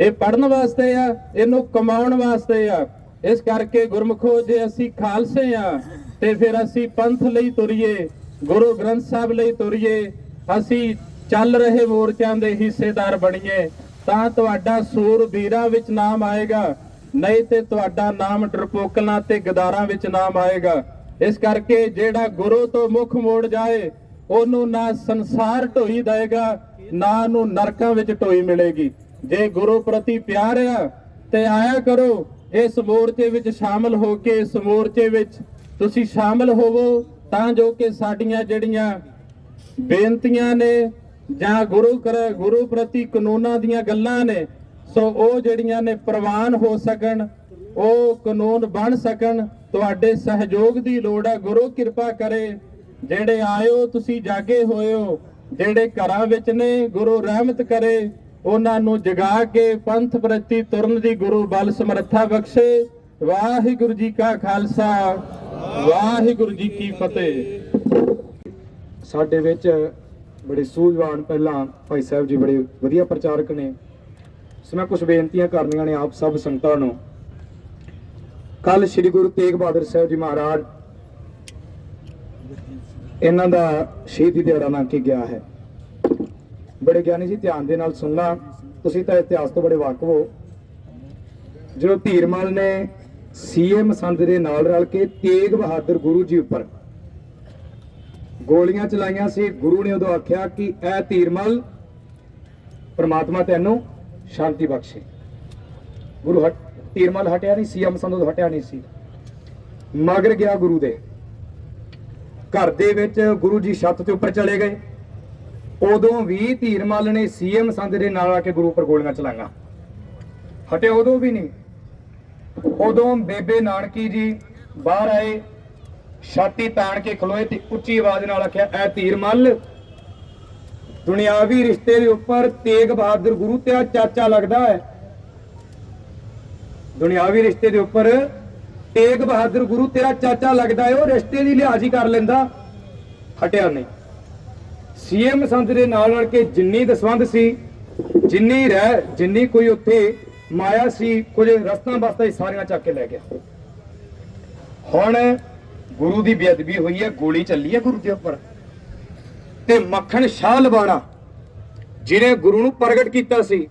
ਇਹ ਪੜਨ ਵਾਸਤੇ ਆ, ਇਹਨੂੰ ਕਮਾਉਣ ਵਾਸਤੇ ਆ। ਇਸ ਕਰਕੇ ਗੁਰਮਖੋ, ਜੇ ਅਸੀਂ ਖਾਲਸੇ ਆ, ਤੇ ਫਿਰ ਅਸੀਂ ਪੰਥ ਲਈ ਤੁਰੀਏ, ਗੁਰੂ ਗ੍ਰੰਥ ਸਾਹਿਬ ਲਈ ਤੁਰੀਏ, ਅਸੀਂ ਚੱਲ ਰਹੇ ਮੋਰਚਿਆਂ ਦੇ ਹਿੱਸੇਦਾਰ ਬਣੀਏ, ਤਾਂ ਤੁਹਾਡਾ ਸੂਰ ਵੀਰਾਂ ਵਿੱਚ ਨਾਮ ਆਏਗਾ, ਨਹੀਂ ਤੇ ਤੁਹਾਡਾ ਨਾਮ ਡਰਪੋਕਲਾਂ ਤੇ ਗਦਾਰਾਂ ਵਿੱਚ ਨਾਮ ਆਏਗਾ। ਇਸ ਕਰਕੇ ਜਿਹੜਾ ਗੁਰੂ ਤੋਂ ਮੁਖ ਮੋੜ ਜਾਏ, ਉਹਨੂੰ ਨਾ ਸੰਸਾਰ ਢੋਈ ਦੇਗਾ ਨਾ ਨੂੰ ਨਰਕਾਂ ਵਿੱਚ ਢੋਈ ਮਿਲੇਗੀ। ਜੇ ਗੁਰੂ ਪ੍ਰਤੀ ਪਿਆਰ ਆ, ਤੇ ਆਇਆ ਕਰੋ, ਇਸ ਮੋਰਚੇ ਵਿੱਚ ਸ਼ਾਮਲ ਹੋ ਕੇ, ਇਸ ਮੋਰਚੇ ਵਿੱਚ ਤੁਸੀਂ ਸ਼ਾਮਲ ਹੋਵੋ, ਤਾਂ ਜੋ ਕਿ ਸਾਡੀਆਂ ਜਿਹੜੀਆਂ ਬੇਨਤੀਆਂ ਨੇ, ਜਾਂ ਗੁਰੂ ਕਰ, ਗੁਰੂ ਪ੍ਰਤੀ ਕਾਨੂੰਨਾਂ ਦੀਆਂ ਗੱਲਾਂ ਨੇ, ਸੋ ਉਹ ਜਿਹੜੀਆਂ ਨੇ ਪ੍ਰਵਾਨ ਹੋ ਸਕਣ, ਉਹ ਕਾਨੂੰਨ ਬਣ ਸਕਣ ਤੁਹਾਡੇ ਸਹਿਯੋਗ ਦੀ ਲੋੜ ਹੈ ਗੁਰੂ ਕਿਰਪਾ ਕਰੇ। ਜਿਹੜੇ ਆਇਓ, ਤੁਸੀਂ ਜਾਗੇ ਹੋਇਓ। ਜਿਹੜੇ ਘਰਾਂ ਵਿੱਚ ਨੇ, ਗੁਰੂ ਰਹਿਮਤ ਕਰੇ। ਉਹਨਾਂ ਨੂੰ ਜਗਾ ਕੇ ਪੰਥ ਪ੍ਰਤੀ ਤੁਰਨ ਦੀ ਗੁਰੂ ਬਲ ਸਮਰੱਥਾ ਬਖਸ਼ੇ। ਵਾਹਿਗੁਰੂ ਜੀ ਕਾ ਖਾਲਸਾ, ਵਾਹਿਗੁਰੂ ਜੀ ਕੀ ਫਤਿਹ। ਸਾਡੇ ਵਿੱਚ ਬੜੇ ਸੂਝਵਾਨ ਪਹਿਲਾਂ ਭਾਈ ਸਾਹਿਬ ਜੀ ਬੜੇ ਵਧੀਆ ਪ੍ਰਚਾਰਕ ਨੇ। ਸੋ ਮੈਂ ਕੁਝ ਬੇਨਤੀਆਂ ਕਰਨੀਆਂ ਨੇ ਆਪ ਸਭ ਸੰਗਤਾਂ ਨੂੰ। ਕੱਲ ਸ੍ਰੀ ਗੁਰੂ ਤੇਗ ਬਹਾਦਰ ਸਾਹਿਬ ਜੀ ਮਹਾਰਾਜ ਇਹਨਾਂ ਦਾ ਸ਼ਹੀਦੀ ਦਿਹਾੜਾ ਲੰਘ ਕੇ ਗਿਆ ਹੈ। ਬੜੇ ਗਿਆਨੀ ਜੀ, ਧਿਆਨ ਦੇ ਨਾਲ ਸੁਣਨਾ ਤੁਸੀਂ ਤਾਂ ਇਤਿਹਾਸ ਤੋਂ ਬੜੇ ਵਾਕਿਫ ਹੋ। ਜਦੋਂ ਧੀਰਮਲ ਨੇ ਸੀਐਮ ਸੰਦ ਦੇ ਨਾਲ ਰਲ ਕੇ ਤੇਗ ਬਹਾਦਰ ਗੁਰੂ ਜੀ ਉੱਪਰ ਗੋਲੀਆਂ ਚਲਾਈਆਂ ਸੀ, ਗੁਰੂ ਨੇ ਉਦੋਂ ਆਖਿਆ ਕਿ ਐ ਧੀਰਮਲ, ਪ੍ਰਮਾਤਮਾ ਤੈਨੂੰ ਸ਼ਾਂਤੀ ਬਖਸ਼ੇ। ਗੁਰੂ ਹਟ ਧੀਰਮਲ ਹਟਿਆ ਨਹੀਂ ਸੀ ਅਮਸੰਦ ਉਦੋਂ ਹਟਿਆ ਨਹੀਂ ਸੀ। ਮਗਰ ਗਿਆ ਗੁਰੂ ਦੇ। ਘਰ ਦੇ ਵਿੱਚ ਗੁਰੂ ਜੀ ਛੱਤ ਤੇ ਉੱਪਰ ਚਲੇ ਗਏ। ਉਦੋਂ ਵੀ ਧੀਰਮਲ ਨੇ ਸੀਐਮ ਸੰਦ ਦੇ ਨਾਲ ਆ ਕੇ ਗੁਰੂ ਉੱਪਰ ਗੋਲੀਆਂ ਚਲਾਈਆਂ। ਹਟੇ ਉਦੋਂ ਵੀ ਨਹੀਂ। ਉਦੋਂ ਬੇਬੇ ਨਾਨਕੀ ਜੀ ਬਾਹਰ ਆਏ, ਛਾਤੀ ਤਾਣ ਕੇ ਖਲੋਏ ਤੇ ਉੱਚੀ ਆਵਾਜ਼ ਨਾਲ ਆਖਿਆ, ਐ ਧੀਰ ਮੱਲ ਦੁਨਿਆਵੀ ਰਿਸ਼ਤੇ ਦੇ ਉੱਪਰ ਤੇਗ ਬਹਾਦਰ ਗੁਰੂ ਤੇਰਾ ਚਾਚਾ ਲੱਗਦਾ ਹੈ। ਦੁਨਿਆਵੀ ਰਿਸ਼ਤੇ ਦੇ ਉੱਪਰ ਤੇਗ ਬਹਾਦਰ ਗੁਰੂ ਤੇਰਾ ਚਾਚਾ ਲੱਗਦਾ ਹੈ ਉਹ ਰਿਸ਼ਤੇ ਦੀ ਲਿਹਾਜ਼ੀ ਕਰ ਲੈਂਦਾ। ਹਟਿਆ ਨਹੀਂ। ਸੀਐਮ ਸੰਤ ਦੇ ਨਾਲ ਨਾਲ ਕੇ ਜਿੰਨੀ ਦਸਵੰਦ ਸੀ, ਜਿੰਨੀ ਰਹਿ, ਜਿੰਨੀ ਕੋਈ ਉੱਥੇ ਮਾਇਆ ਸੀ, ਕੁਝ ਰਸਤਾਂ ਬਸਤਾ ਹੀ ਸਾਰੀਆਂ ਚੱਕ ਕੇ ਲੈ ਗਿਆ। ਹੁਣ ਗੁਰੂ ਦੀ ਬੇਅਦਬੀ ਹੋਈ ਹੈ ਗੋਲੀ ਚੱਲੀ ਹੈ ਗੁਰੂ ਦੇ ਉੱਪਰ। ਤੇ ਮੱਖਣ ਸ਼ਾਹ ਲਵਾਣਾ, ਜਿਹਨੇ ਗੁਰੂ ਨੂੰ ਪ੍ਰਗਟ ਕੀਤਾ ਸੀ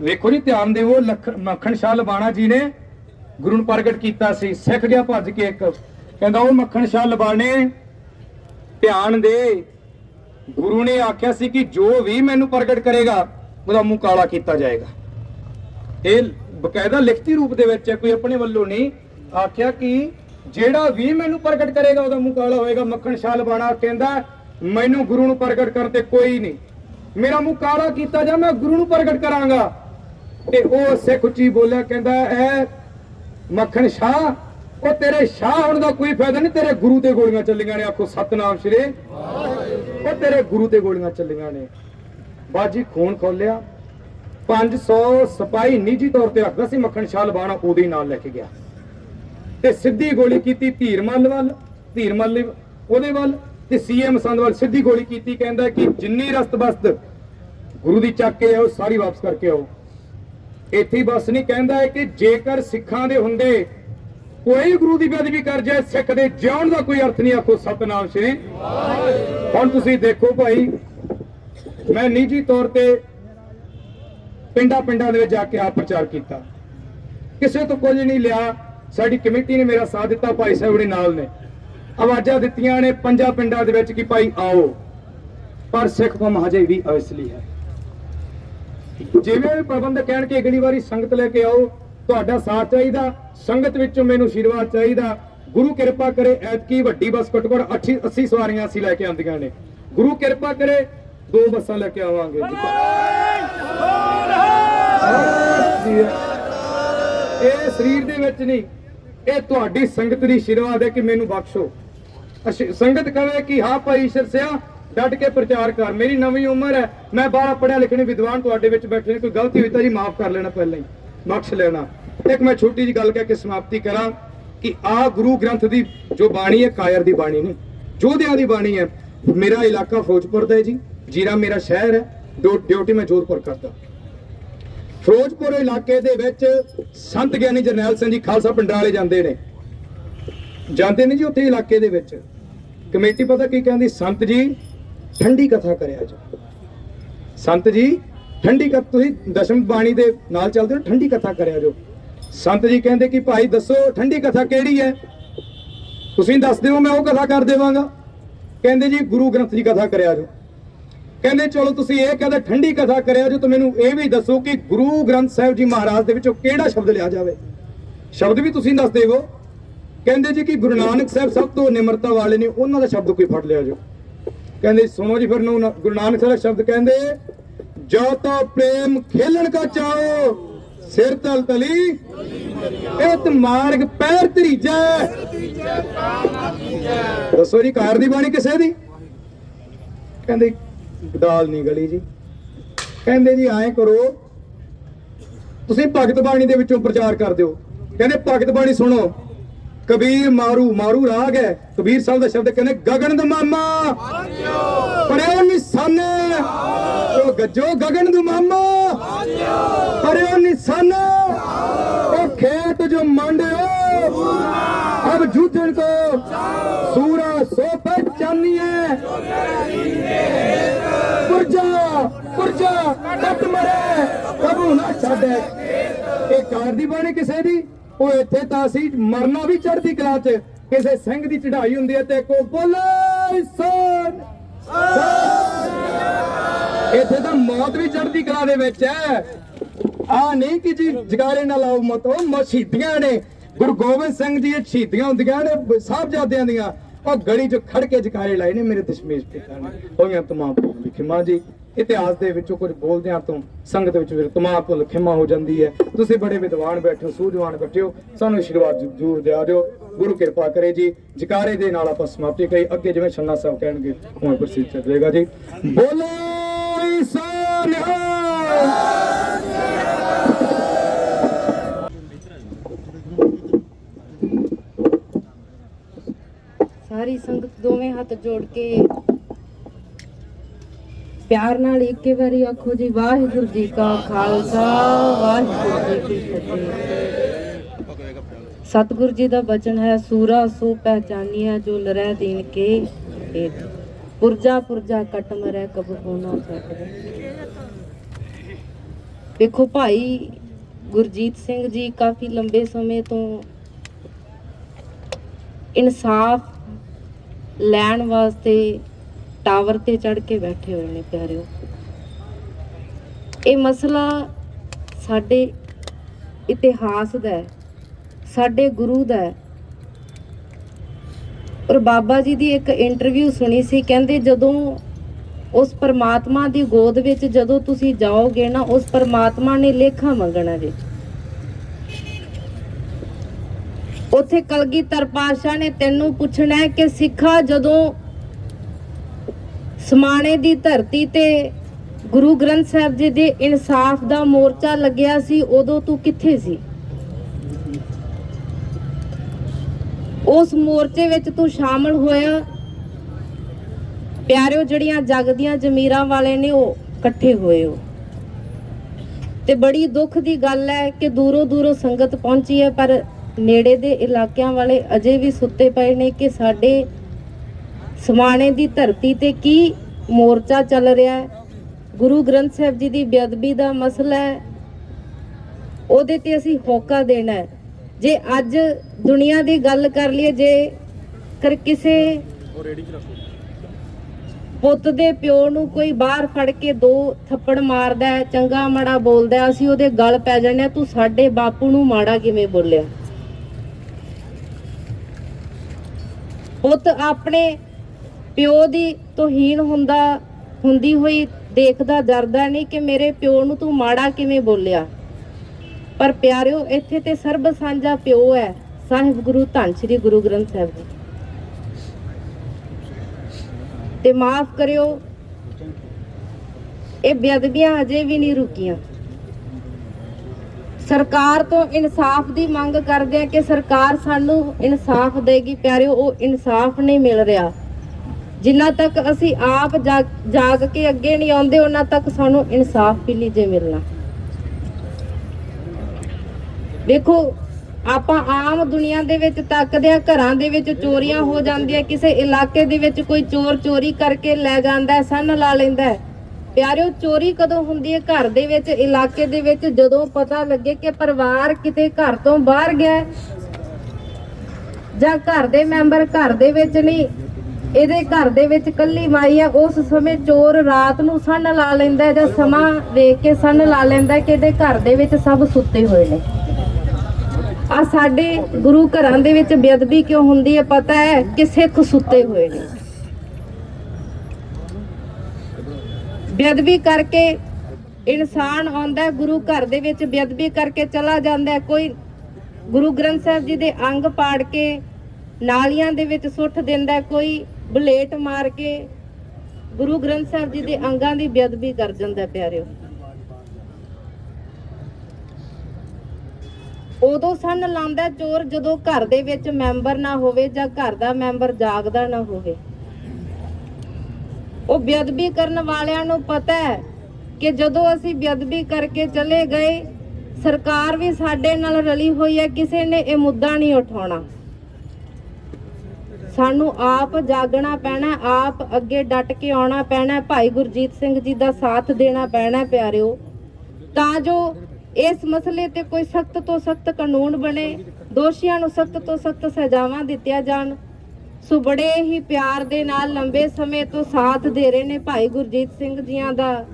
ਵੇਖੋ ਜੀ, ਧਿਆਨ ਦਿਓ, ਲਖ- ਮੱਖਣ ਸ਼ਾਹ ਲਵਾਣਾ ਜੀ ਨੇ ਗੁਰੂ ਨੂੰ ਪ੍ਰਗਟ ਕੀਤਾ ਸੀ। ਸਿੱਖ ਗਿਆ, ਭੱਜ ਕੇ ਇੱਕ। ਕਹਿੰਦਾ, ਉਹ ਮੱਖਣ ਸ਼ਾਹ ਲਵਾਣੇ ਧਿਆਨ ਦੇ। ਗੁਰੂ ਨੇ ਆਖਿਆ ਸੀ ਕਿ ਜੋ ਵੀ ਮੈਨੂੰ ਪ੍ਰਗਟ ਕਰੇਗਾ, ਉਹਦਾ ਮੂੰਹ ਕਾਲਾ ਕੀਤਾ ਜਾਏਗਾ। ਇਹ ਬਕਾਇਦਾ ਲਿਖਤੀ ਰੂਪ ਦੇ ਵਿੱਚ ਹੈ, ਕੋਈ ਆਪਣੇ ਵੱਲੋਂ ਨਹੀਂ। ਆਖਿਆ ਕਿ ਜਿਹੜਾ ਵੀ ਮੈਨੂੰ ਪ੍ਰਗਟ ਕਰੇਗਾ, ਉਹਦਾ ਮੂੰਹ ਕਾਲਾ ਹੋਏਗਾ। ਮੱਖਣ ਸ਼ਾਹ ਲਬਾਣਾ ਕਹਿੰਦਾ, ਮੈਨੂੰ ਗੁਰੂ ਨੂੰ ਪ੍ਰਗਟ ਕਰਨ ਤੇ ਕੋਈ ਨਹੀਂ। ਮੇਰਾ ਮੂੰਹ ਕਾਲਾ ਕੀਤਾ ਜਾ ਮੈਂ ਗੁਰੂ ਨੂੰ ਪ੍ਰਗਟ ਕਰਾਂਗਾ। ਤੇ ਉਹ ਸਿੱਖ ਉੱਚੀ ਬੋਲਿਆ, ਕਹਿੰਦਾ, ਐ ਮੱਖਣ ਸ਼ਾਹ, ਉਹ ਤੇਰੇ ਸ਼ਾਹ ਹੋਣ ਦਾ ਕੋਈ ਫਾਇਦਾ ਨਹੀਂ, ਤੇਰੇ ਗੁਰੂ ਤੇ ਗੋਲੀਆਂ ਚੱਲੀਆਂ ਨੇ। ਆਖੋ, ਸਤਨਾਮ ਸ਼੍ਰੀ ਉਹ ਤੇਰੇ ਗੁਰੂ ਤੇ ਗੋਲੀਆਂ ਚੱਲੀਆਂ ਨੇ। ਬਾਜੀ ਖੂਨ ਖੋਲਿਆ। 500 ਸਿਪਾਹੀ ਨਿੱਜੀ ਤੌਰ ਤੇ ਆਖਦਾ ਸੀ, ਮੱਖਣ ਸ਼ਾਹ ਲਵਾਣਾ ਉਹਦੇ ਨਾਲ ਲੈ ਕੇ ਗਿਆ। ਤੇ ਸਿੱਧੀ ਗੋਲੀ ਕੀਤੀ ਧੀਰ ਮੱਲ ਵੱਲ, ਧੀਰ ਮੱਲ ਉਹਦੇ ਵੱਲ। ਤੇ ਸੀਐਮ ਸੰਦ ਸਿੱਧੀ ਗੋਲੀ ਕੀਤੀ, ਕਹਿੰਦਾ ਕਿ ਜਿੰਨੀ ਰਸਤ ਬਸਤ ਗੁਰੂ ਦੀ ਚੱਕ ਕੇ ਆਓ, ਸਾਰੀ ਵਾਪਸ ਕਰਕੇ ਆਓ। ਇੱਥੇ ਬਸ ਨਹੀਂ, ਕਹਿੰਦਾ ਹੈ ਕਿ ਜੇਕਰ ਸਿੱਖਾਂ ਦੇ ਹੁੰਦੇ ਕੋਈ ਗੁਰੂ ਦੀ ਬੇਅਦਬੀ ਕਰ ਜਾਏ, ਸਿੱਖ ਦੇ ਜਿਉਣ ਦਾ ਕੋਈ ਅਰਥ ਨਹੀਂ, ਆਖੋ ਸਤਨਾਮ ਸ਼੍ਰੀ। ਹੁਣ ਤੁਸੀਂ ਦੇਖੋ ਭਾਈ, ਮੈਂ ਨਿੱਜੀ ਤੌਰ ਤੇ ਪਿੰਡਾਂ ਪਿੰਡਾਂ ਦੇ ਵਿੱਚ ਜਾ ਕੇ ਆਪ ਪ੍ਰਚਾਰ ਕੀਤਾ। ਕਿਸੇ ਤੋਂ ਕੁਝ ਨਹੀਂ ਲਿਆ, ਸਾਡੀ ਕਮੇਟੀ ਨੇ ਮੇਰਾ ਸਾਥ ਦਿੱਤਾ, ਭਾਈ ਸਾਹਿਬ ਦੇ ਨਾਲ ਨੇ। ਆਵਾਜ਼ਾਂ ਦਿੱਤੀਆਂ ਨੇ ਪੰਜਾਂ ਪਿੰਡਾਂ ਦੇ ਵਿੱਚ ਕਿ ਭਾਈ ਆਓ। ਪਰ ਸਿੱਖ ਕੌਮ ਹਜੇ ਵੀ ਅਸਲੀ ਹੈ। ਜਿਵੇਂ ਵੀ ਪ੍ਰਬੰਧਕ ਕਹਿਣ ਕਿ ਅਗਲੀ ਵਾਰੀ ਸੰਗਤ ਲੈ ਕੇ ਆਓ। ਤੁਹਾਡਾ ਸਾਥ ਚਾਹੀਦਾ। ਸੰਗਤ ਵਿੱਚੋਂ ਮੈਨੂੰ ਆਸ਼ੀਰਵਾਦ ਚਾਹੀਦਾ। ਗੁਰੂ ਕਿਰਪਾ ਕਰੇ ਐਤਕੀ ਵੱਡੀ ਬੱਸ ਘੱਟੋ ਘੱਟ 80 80 ਸਵਾਰੀਆਂ ਅਸੀਂ ਲੈ ਕੇ ਆਂਦੀਆਂ ਨੇ। ਗੁਰੂ ਕਿਰਪਾ ਕਰੇ ਦੋ ਬੱਸਾਂ ਲੈ ਕੇ ਆਵਾਂਗੇ। ਇਹ ਸਰੀਰ ਦੇ ਵਿੱਚ ਨਹੀਂ ਇਹ ਤੁਹਾਡੀ ਸੰਗਤ ਦੀ ਆਸ਼ੀਰਵਾਦ ਹੈ ਕਿ ਮੈਨੂੰ ਬਖਸ਼ੋ। ਸੰਗਤ ਕਹੇ ਕਿ ਹਾਂ ਭਾਈ ਸਿਰਸਿਆ ਸਿਆ, ਡਟ ਕੇ ਪ੍ਰਚਾਰ ਕਰ। ਮੇਰੀ ਨਵੀਂ ਉਮਰ ਹੈ, ਮੈਂ ਬਾਹਰ ਪੜਿਆ ਲਿਖਣੇ ਵਿਦਵਾਨ ਤੁਹਾਡੇ ਵਿੱਚ ਬੈਠੇ ਨੇ, ਕੋਈ ਗਲਤੀ ਹੋਈ ਤਾਂ ਜੀ ਮਾਫ ਕਰ ਲੈਣਾ ਪਹਿਲਾਂ ਹੀ, ਬਖਸ਼ ਲੈਣਾ। ਇੱਕ ਮੈਂ ਛੋਟੀ ਜੀ ਗੱਲ ਕਹਿ ਕੇ ਸਮਾਪਤੀ ਕਰਾਂ ਕਿ ਆ ਗੁਰੂ ਗ੍ਰੰਥ ਦੀ ਜੋ ਬਾਣੀ ਹੈ, ਕਾਇਰ ਦੀ ਬਾਣੀ ਨਹੀਂ, ਜੋਧਿਆਂ ਦੀ ਬਾਣੀ ਹੈ। ਮੇਰਾ ਇਲਾਕਾ ਫਿਰੋਜ਼ਪੁਰ ਦਾ ਹੈ ਜੀ, ਜੀਰਾ ਮੇਰਾ ਸ਼ਹਿਰ ਹੈ, ਡਿਊ- ਡਿਊਟੀ ਮੈਂ ਜੋਧਪੁਰ ਕਰਦਾ। ਫਿਰੋਜ਼ਪੁਰ ਇਲਾਕੇ ਦੇ ਵਿੱਚ ਸੰਤ ਗਿਆਨੀ ਜਰਨੈਲ ਸਿੰਘ ਜੀ ਖਾਲਸਾ ਪਿੰਡਾਂ ਵਾਲੇ ਜਾਂਦੇ ਨੇ। ਜਾਂਦੇ ਨੇ ਜੀ ਉੱਥੇ ਇਲਾਕੇ ਦੇ ਵਿੱਚ। ਕਮੇਟੀ ਪਤਾ ਕੀ ਕਹਿੰਦੀ, ਸੰਤ ਜੀ, ਠੰਡੀ ਕਥਾ ਕਰਿਆ ਜੀ ਸੰਤ ਜੀ, ਠੰਡੀ ਕਥਾ, ਤੁਸੀਂ ਦਸ਼ਮ ਬਾਣੀ ਦੇ ਨਾਲ ਚੱਲਦੇ ਹੋ, ਠੰਡੀ ਕਥਾ ਕਰਿਆ ਜੋ ਸੰਤ ਜੀ ਕਹਿੰਦੇ ਕਿ ਭਾਈ ਦੱਸੋ, ਠੰਡੀ ਕਥਾ ਕਿਹੜੀ ਹੈ? ਤੁਸੀਂ ਦੱਸ ਦਿਓ, ਮੈਂ ਉਹ ਕਥਾ ਕਰ ਦੇਵਾਂਗਾ। ਕਹਿੰਦੇ ਜੀ, ਗੁਰੂ ਗ੍ਰੰਥ ਦੀ ਕਥਾ ਕਰਿਆ ਜੋ ਕਹਿੰਦੇ, ਚਲੋ ਤੁਸੀਂ ਇਹ ਕਹਿੰਦੇ, ਠੰਡੀ ਕਥਾ ਕਰਿਆ ਜੋ ਤਾਂ ਮੈਨੂੰ ਇਹ ਵੀ ਦੱਸੋ ਕਿ ਗੁਰੂ ਗ੍ਰੰਥ ਸਾਹਿਬ ਜੀ ਮਹਾਰਾਜ ਦੇ ਵਿੱਚੋਂ ਕਿਹੜਾ ਸ਼ਬਦ ਲਿਆ ਜਾਵੇ? ਸ਼ਬਦ ਵੀ ਤੁਸੀਂ ਦੱਸ ਦੇਵੋ। ਕਹਿੰਦੇ ਜੀ ਕਿ ਗੁਰੂ ਨਾਨਕ ਸਾਹਿਬ ਸਭ ਤੋਂ ਨਿਮਰਤਾ ਵਾਲੇ ਨੇ, ਉਹਨਾਂ ਦਾ ਸ਼ਬਦ ਕੋਈ ਫੜ ਲਿਆ ਜੋ। ਕਹਿੰਦੇ ਸੁਣੋ ਜੀ ਫਿਰ ਨੂੰ ਗੁਰੂ ਨਾਨਕ ਸਾਹਿਬ ਸ਼ਬਦ ਕਹਿੰਦੇ, ਜੋ ਤੋ ਪ੍ਰੇਮ ਖੇਲਣ ਕਾ ਚਾਹੋ, ਸਿਰ ਤਲ ਤਲੀ ਇਹ ਮਾਰਗ ਪੈਰ ਤਰੀਜੈ ਦੱਸੋ ਜੀ, ਕਾਰ ਦੀ ਬਾਣੀ ਕਿਸੇ ਦੀ? ਕਹਿੰਦੇ ਦਾਲ ਨਹੀਂ ਗਲੀ ਜੀ। ਕਹਿੰਦੇ ਜੀ, ਐਂ ਕਰੋ, ਤੁਸੀਂ ਭਗਤ ਬਾਣੀ ਦੇ ਵਿੱਚੋਂ ਪ੍ਰਚਾਰ ਕਰ ਦਿਓ। ਕਹਿੰਦੇ, ਭਗਤ ਬਾਣੀ ਸੁਣੋ ਕਬੀਰ ਮਾਰੂ ਮਾਰੂ ਰਾਗ ਹੈ। ਕਬੀਰ ਸਾਹਿਬ ਦਾ ਸ਼ਬਦ ਕਹਿੰਦੇ ਗਗਨ ਦਮਾਮਾ ਪਰਿਓ ਨਿਸ਼ਾਨੇ। ਉਹ ਗੱਜੋ ਗਗਨ ਦਮਾਮਾ ਪਰਿਓ ਨਿਸ਼ਾਨੇ। ਉਹ ਖੇਤ ਜੋ ਮੰਡਿਓ ਅਬ ਜੂਝਣ ਕੋ ਸੂਰਾ ਸੋ ਪਹਿਚਾਨੀਏ ਪੁਰਜਾ ਪੁਰਜਾ, ਕੱਟ ਮਰੇ। ਕਬੂ ਨਾ ਛੱਡੇ। ਇਹ ਕਾਰ ਦੀ ਬਾਣੀ ਕਿਸੇ ਦੀ? ਉਹ ਇੱਥੇ ਤਾਂ ਅਸੀਂ ਮਰਨਾ ਵੀ ਚੜ੍ਹਦੀ ਕਲਾ 'ਚ। ਕਿਸੇ ਸਿੰਘ ਦੀ ਚੜ੍ਹਾਈ ਹੁੰਦੀ ਹੈ ਤੇ ਕੋ ਬੋਲੇ, ਸੋਨ ਇੱਥੇ ਤਾਂ ਮੌਤ ਵੀ ਚੜ੍ਹਦੀ ਕਲਾ ਦੇ ਵਿੱਚ ਹੈ। ਆ ਨਹੀਂ ਕਿ ਜੀ ਜਗਾਰੇ ਨਾਲ ਆਓ ਮਤ। ਉਹ ਮਸ਼ਹੀਦੀਆਂ ਨੇ। ਗੁਰੂ ਗੋਬਿੰਦ ਸਿੰਘ ਜੀ ਇਹ ਸ਼ਹੀਦੀਆਂ ਹੁੰਦੀਆਂ ਨੇ, ਸਾਹਿਬਜ਼ਾਦਿਆਂ ਦੀਆਂ। ਉਹ ਗਲੀ 'ਚ ਖੜ ਕੇ ਜਕਾਰੇ ਲਾਏ ਨੇ ਮੇਰੇ ਦਸ਼ਮੇਸ਼ ਪਿਤਾ ਨੇ। ਹੋਈਆਂ ਤਮਾਮ ਭੁੱਲ ਖਿਮਾ ਜੀ ਇਤਿਹਾਸ ਦੇ ਵਿੱਚੋਂ ਕੁਝ ਬੋਲਦਿਆਂ ਤੋਂ ਸੰਗਤ ਵਿੱਚ ਫਿਰ ਭੁੱਲ ਖਿਮਾ ਹੋ ਜਾਂਦੀ ਹੈ। ਤੁਸੀਂ ਬੜੇ ਵਿਦਵਾਨ ਬੈਠੇ ਹੋ, ਸੂਝਵਾਨ ਬੈਠੇ ਹੋ, ਸਾਨੂੰ ਆਸ਼ੀਰਵਾਦ ਜ਼ਰੂਰ ਦਿਆ ਦਿਓ। ਗੁਰੂ ਕਿਰਪਾ ਕਰੇ ਜੀ। ਜਕਾਰੇ ਦੇ ਨਾਲ ਆਪਾਂ ਸਮਾਪਤੀ ਕਰੀ। ਅੱਗੇ ਜਿਵੇਂ ਛੰਨਾ ਸਾਹਿਬ ਕਹਿਣਗੇ, ਉਵੇਂ ਪ੍ਰਸਿੱਧ ਚੱਲੇਗਾ ਜੀ। ਬੋਲੇ ਸੋਨਿਹਾ ਸਾਰੀ ਸੰਗਤ ਦੋਵੇਂ ਹੱਥ ਜੋੜ ਕੇ ਪਿਆਰ ਨਾਲ ਇੱਕੇ ਵਾਰੀ ਆਖੋ ਜੀ, ਵਾਹਿਗੁਰੂ ਜੀ ਕਾ ਖਾਲਸਾ, ਵਾਹਿਗੁਰੂ ਜੀ ਕੀ ਫਤਿਹ। ਸਤਿਗੁਰੂ ਜੀ ਦਾ ਬਚਨ ਹੈ, ਸੂਰਾ ਸੋ ਪਹਿਚਾਨੀਆ ਜੋ ਲਰੈ ਦੀਨ ਕੇ ਏਤ ਪੁਰਜਾ ਪੁਰਜਾ ਕਟ ਮਰੈ, ਕਬ ਹੋਣਾ ਸਕਦਾ ਵੇਖੋ ਭਾਈ ਗੁਰਜੀਤ ਸਿੰਘ ਜੀ ਕਾਫੀ ਲੰਬੇ ਸਮੇਂ ਤੋਂ ਇਨਸਾਫ ਲੈਣ ਵਾਸਤੇ ਟਾਵਰ ਤੇ ਚੜ ਕੇ ਬੈਠੇ ਹੋਏ ਨੇ ਪਿਆਰਿਓ। ਇਹ ਮਸਲਾ ਸਾਡੇ ਇਤਿਹਾਸ ਦਾ ਹੈ, ਸਾਡੇ ਗੁਰੂ ਦਾ ਹੈ। ਔਰ ਬਾਬਾ ਜੀ ਦੀ ਇੱਕ ਇੰਟਰਵਿਊ ਸੁਣੀ ਸੀ, ਕਹਿੰਦੇ ਜਦੋਂ ਉਸ ਪਰਮਾਤਮਾ ਦੀ ਗੋਦ ਵਿੱਚ ਜਦੋਂ ਤੁਸੀਂ ਜਾਓਗੇ ਨਾ, ਉਸ ਪਰਮਾਤਮਾ ਨੇ ਲੇਖਾ ਮੰਗਣਾ ਜੀ। ਉਥੇ ਕਲਗੀਧਰ ਪਾਸ਼ਾ ਨੇ ਤੈਨੂੰ ਪੁੱਛਣਾ ਹੈ ਕਿ ਸਿੱਖਾ ਜਦੋਂ ਸਮਾਣੇ ਦੀ ਧਰਤੀ ਤੇ ਗੁਰੂ ਗ੍ਰੰਥ ਸਾਹਿਬ ਜੀ ਦੇ ਇਨਸਾਫ ਦਾ ਮੋਰਚਾ ਲੱਗਿਆ ਸੀ, ਉਦੋਂ ਤੂੰ ਕਿੱਥੇ ਸੀ? ਉਸ ਮੋਰਚੇ ਵਿੱਚ ਤੂੰ ਸ਼ਾਮਲ ਹੋਇਆ। ਪਿਆਰਿਓ, ਜਿਹੜੀਆਂ ਜਗ ਦੀਆਂ ਜ਼ਮੀਰਾਂ ਵਾਲੇ ਨੇ, ਉਹ ਇਕੱਠੇ ਹੋਏ ਹੋ। ਤੇ ਬੜੀ ਦੁੱਖ ਦੀ ਗੱਲ ਹੈ ਕਿ ਦੂਰੋਂ ਦੂਰੋਂ ਸੰਗਤ ਪਹੁੰਚੀ ਹੈ, ਪਰ ਨੇੜੇ ਦੇ ਇਲਾਕਿਆਂ ਵਾਲੇ ਅਜੇ ਵੀ ਸੁੱਤੇ ਪਏ ਨੇ ਕਿ ਸਾਡੇ ਸਮਾਣੇ ਦੀ ਧਰਤੀ ਤੇ ਕੀ ਮੋਰਚਾ ਚੱਲ ਰਿਹਾ ਹੈ? ਗੁਰੂ ਗ੍ਰੰਥ ਸਾਹਿਬ ਜੀ ਦੀ ਬੇਅਦਬੀ ਦਾ ਮਸਲਾ ਹੈ। ਉਹਦੇ ਤੇ ਅਸੀਂ ਹੋਕਾ ਦੇਣਾ ਹੈ। ਜੇ ਅੱਜ ਦੁਨੀਆ ਦੀ ਗੱਲ ਕਰ ਲਈਏ, ਜੇ ਕਰ ਕਿਸੇ ਪੁੱਤ ਦੇ ਪਿਓ ਨੂੰ ਕੋਈ ਬਾਹਰ ਫੜ ਕੇ ਦੋ ਥੱਪੜ ਮਾਰਦਾ ਹੈ, ਚੰਗਾ ਮਾੜਾ ਬੋਲਦਾ ਅਸੀਂ ਉਹਦੇ ਗਲ ਪੈ ਜਾਂਦੇ ਹਾਂ। ਤੂੰ ਸਾਡੇ ਬਾਪੂ ਨੂੰ ਮਾੜਾ ਕਿਵੇਂ ਬੋਲਿਆ? ਪੁੱਤ ਆਪਣੇ ਪਿਓ ਦੀ ਤੋਹੀਨ ਹੁੰਦਾ, ਹੁੰਦੀ ਹੋਈ ਦੇਖਦਾ, ਡਰਦਾ ਨਹੀਂ ਕਿ ਮੇਰੇ ਪਿਓ ਨੂੰ ਤੂੰ ਮਾੜਾ ਕਿਵੇਂ ਬੋਲਿਆ। ਪਰ ਪਿਆਰਿਓ, ਇੱਥੇ ਤੇ ਸਰਬ ਸਾਂਝਾ ਪਿਓ ਹੈ। ਸਾਹਿਬ ਗੁਰੂ ਧੰਨ ਸ੍ਰੀ ਗੁਰੂ ਗ੍ਰੰਥ ਸਾਹਿਬ ਜੀ। ਤੇ ਮਾਫ ਕਰਿਓ। ਇਹ ਬੇਅਦਬੀਆਂ ਅਜੇ ਵੀ ਨਹੀਂ ਰੁਕੀਆਂ। ਸਰਕਾਰ ਤੋਂ ਇਨਸਾਫ ਦੀ ਮੰਗ ਕਰਦੇ ਆ ਕਿ ਸਰਕਾਰ ਸਾਨੂੰ ਇਨਸਾਫ ਦੇਗੀ। ਪਿਆਰਿਓ, ਉਹ ਇਨਸਾਫ ਨਹੀਂ ਮਿਲ ਰਿਹਾ। ਜਿੰਨਾ ਤੱਕ ਅਸੀਂ ਆਪ ਜਾਗ ਕੇ ਅੱਗੇ ਨਹੀਂ ਆਉਂਦੇ, ਉਹਨਾਂ ਤੱਕ ਸਾਨੂੰ ਇਨਸਾਫ ਵੀ ਨਹੀਂ ਜੇ ਮਿਲਣਾ। ਦੇਖੋ ਆਪਾਂ ਆਮ ਦੁਨੀਆ ਦੇ ਵਿੱਚ ਤੱਕਦੇ ਆ, ਘਰਾਂ ਦੇ ਵਿੱਚ ਚੋਰੀਆਂ ਹੋ ਜਾਂਦੀਆਂ, ਕਿਸੇ ਇਲਾਕੇ ਦੇ ਵਿੱਚ ਕੋਈ ਚੋਰ ਚੋਰੀ ਕਰਕੇ ਲੈ ਜਾਂਦਾ ਹੈ ਸੰਨ ਲਾ ਲੈਂਦਾ ਹੈ। ਪਿਆਰਿਓ, ਚੋਰੀ ਕਦੋਂ ਹੁੰਦੀ ਹੈ? ਘਰ ਦੇ ਵਿੱਚ, ਇਲਾਕੇ ਦੇ ਵਿੱਚ, ਜਦੋਂ ਪਤਾ ਲੱਗੇ ਕਿ ਪਰਿਵਾਰ ਕਿਤੇ ਘਰ ਤੋਂ ਬਾਹਰ ਗਿਆ ਜਾਂ ਘਰ ਦੇ ਮੈਂਬਰ ਘਰ ਦੇ ਵਿੱਚ ਨਹੀਂ ਇਹਦੇ ਘਰ ਦੇ ਵਿੱਚ ਕੱਲੀ ਮਾਈ ਆ, ਉਸ ਸਮੇਂ ਚੋਰ ਰਾਤ ਨੂੰ ਸੰਨ ਲਾ ਲੈਂਦਾ ਜਾਂ ਸਮਾਂ ਵੇਖ ਕੇ ਸੰਨ ਲਾ ਲੈਂਦਾ ਕਿ ਇਹਦੇ ਘਰ ਦੇ ਵਿੱਚ ਸਭ ਸੁੱਤੇ ਹੋਏ ਨੇ। ਆ ਸਾਡੇ ਗੁਰੂ ਘਰਾਂ ਦੇ ਵਿੱਚ ਬੇਅਦਬੀ ਕਿਉਂ ਹੁੰਦੀ ਹੈ ਪਤਾ ਹੈ ਕਿ ਸਿੱਖ ਸੁੱਤੇ ਹੋਏ ਨੇ। ਬੇਅਦਬੀ ਕਰਕੇ ਇਨਸਾਨ ਆਉਂਦਾ ਗੁਰੂ ਘਰ ਦੇ ਵਿੱਚ ਬੇਅਦਬੀ ਕਰਕੇ ਚਲਾ ਜਾਂਦਾ ਕੋਈ ਗੁਰੂ ਗ੍ਰੰਥ ਸਾਹਿਬ ਜੀ ਦੇ ਅੰਗ ਪਾੜ ਕੇ ਨਾਲੀਆਂ ਦੇ ਵਿੱਚ ਸੁੱਟ ਦਿੰਦਾ ਕੋਈ ਬਲੇਟ ਮਾਰ ਕੇ ਗੁਰੂ ਗ੍ਰੰਥ ਸਾਹਿਬ ਜੀ ਦੇ ਅੰਗਾਂ ਦੀ ਬੇਅਦਬੀ ਕਰ ਜਾਂਦਾ ਪਿਆਰਿਓ। ਉਦੋਂ ਸਨ ਲਾਂਦਾ ਚੋਰ ਜਦੋਂ ਘਰ ਦੇ ਵਿੱਚ ਮੈਂਬਰ ਨਾ ਹੋਵੇ ਜਾਂ ਘਰ ਦਾ ਮੈਂਬਰ ਜਾਗਦਾ ਨਾ ਹੋਵੇ। ਉਹ ਬੇਅਦਬੀ ਕਰਨ ਵਾਲਿਆਂ ਨੂੰ ਪਤਾ ਹੈ ਕਿ ਜਦੋਂ ਅਸੀਂ ਬੇਅਦਬੀ ਕਰਕੇ ਚਲੇ ਗਏ, ਸਰਕਾਰ ਵੀ ਸਾਡੇ ਨਾਲ ਰਲੀ ਹੋਈ ਹੈ, ਕਿਸੇ ਨੇ ਇਹ ਮੁੱਦਾ ਨਹੀਂ ਉਠਾਉਣਾ। ਸਾਨੂੰ ਆਪ ਜਾਗਣਾ ਪੈਣਾ, ਆਪ ਅੱਗੇ ਡਟ ਕੇ ਆਉਣਾ ਪੈਣਾ, ਭਾਈ ਗੁਰਜੀਤ ਸਿੰਘ ਜੀ ਦਾ ਸਾਥ ਦੇਣਾ ਪੈਣਾ ਪਿਆਰਿਓ। ਤਾਂ ਜੋ ਇਸ ਮਸਲੇ ਤੇ ਕੋਈ ਸਖਤ ਤੋਂ ਸਖਤ ਕਾਨੂੰਨ ਬਣੇ, ਦੋਸ਼ੀਆਂ ਨੂੰ ਸਖਤ ਤੋਂ ਸਖਤ ਸਜ਼ਾਵਾਂ ਦਿੱਤੀਆਂ ਜਾਣ। ਸੋ ਬੜੇ ਹੀ ਪਿਆਰ ਦੇ ਨਾਲ ਲੰਬੇ ਸਮੇਂ ਤੋਂ ਸਾਥ ਦੇ ਰਹੇ ਨੇ ਭਾਈ ਗੁਰਜੀਤ ਸਿੰਘ ਜੀਆਂ ਦਾ,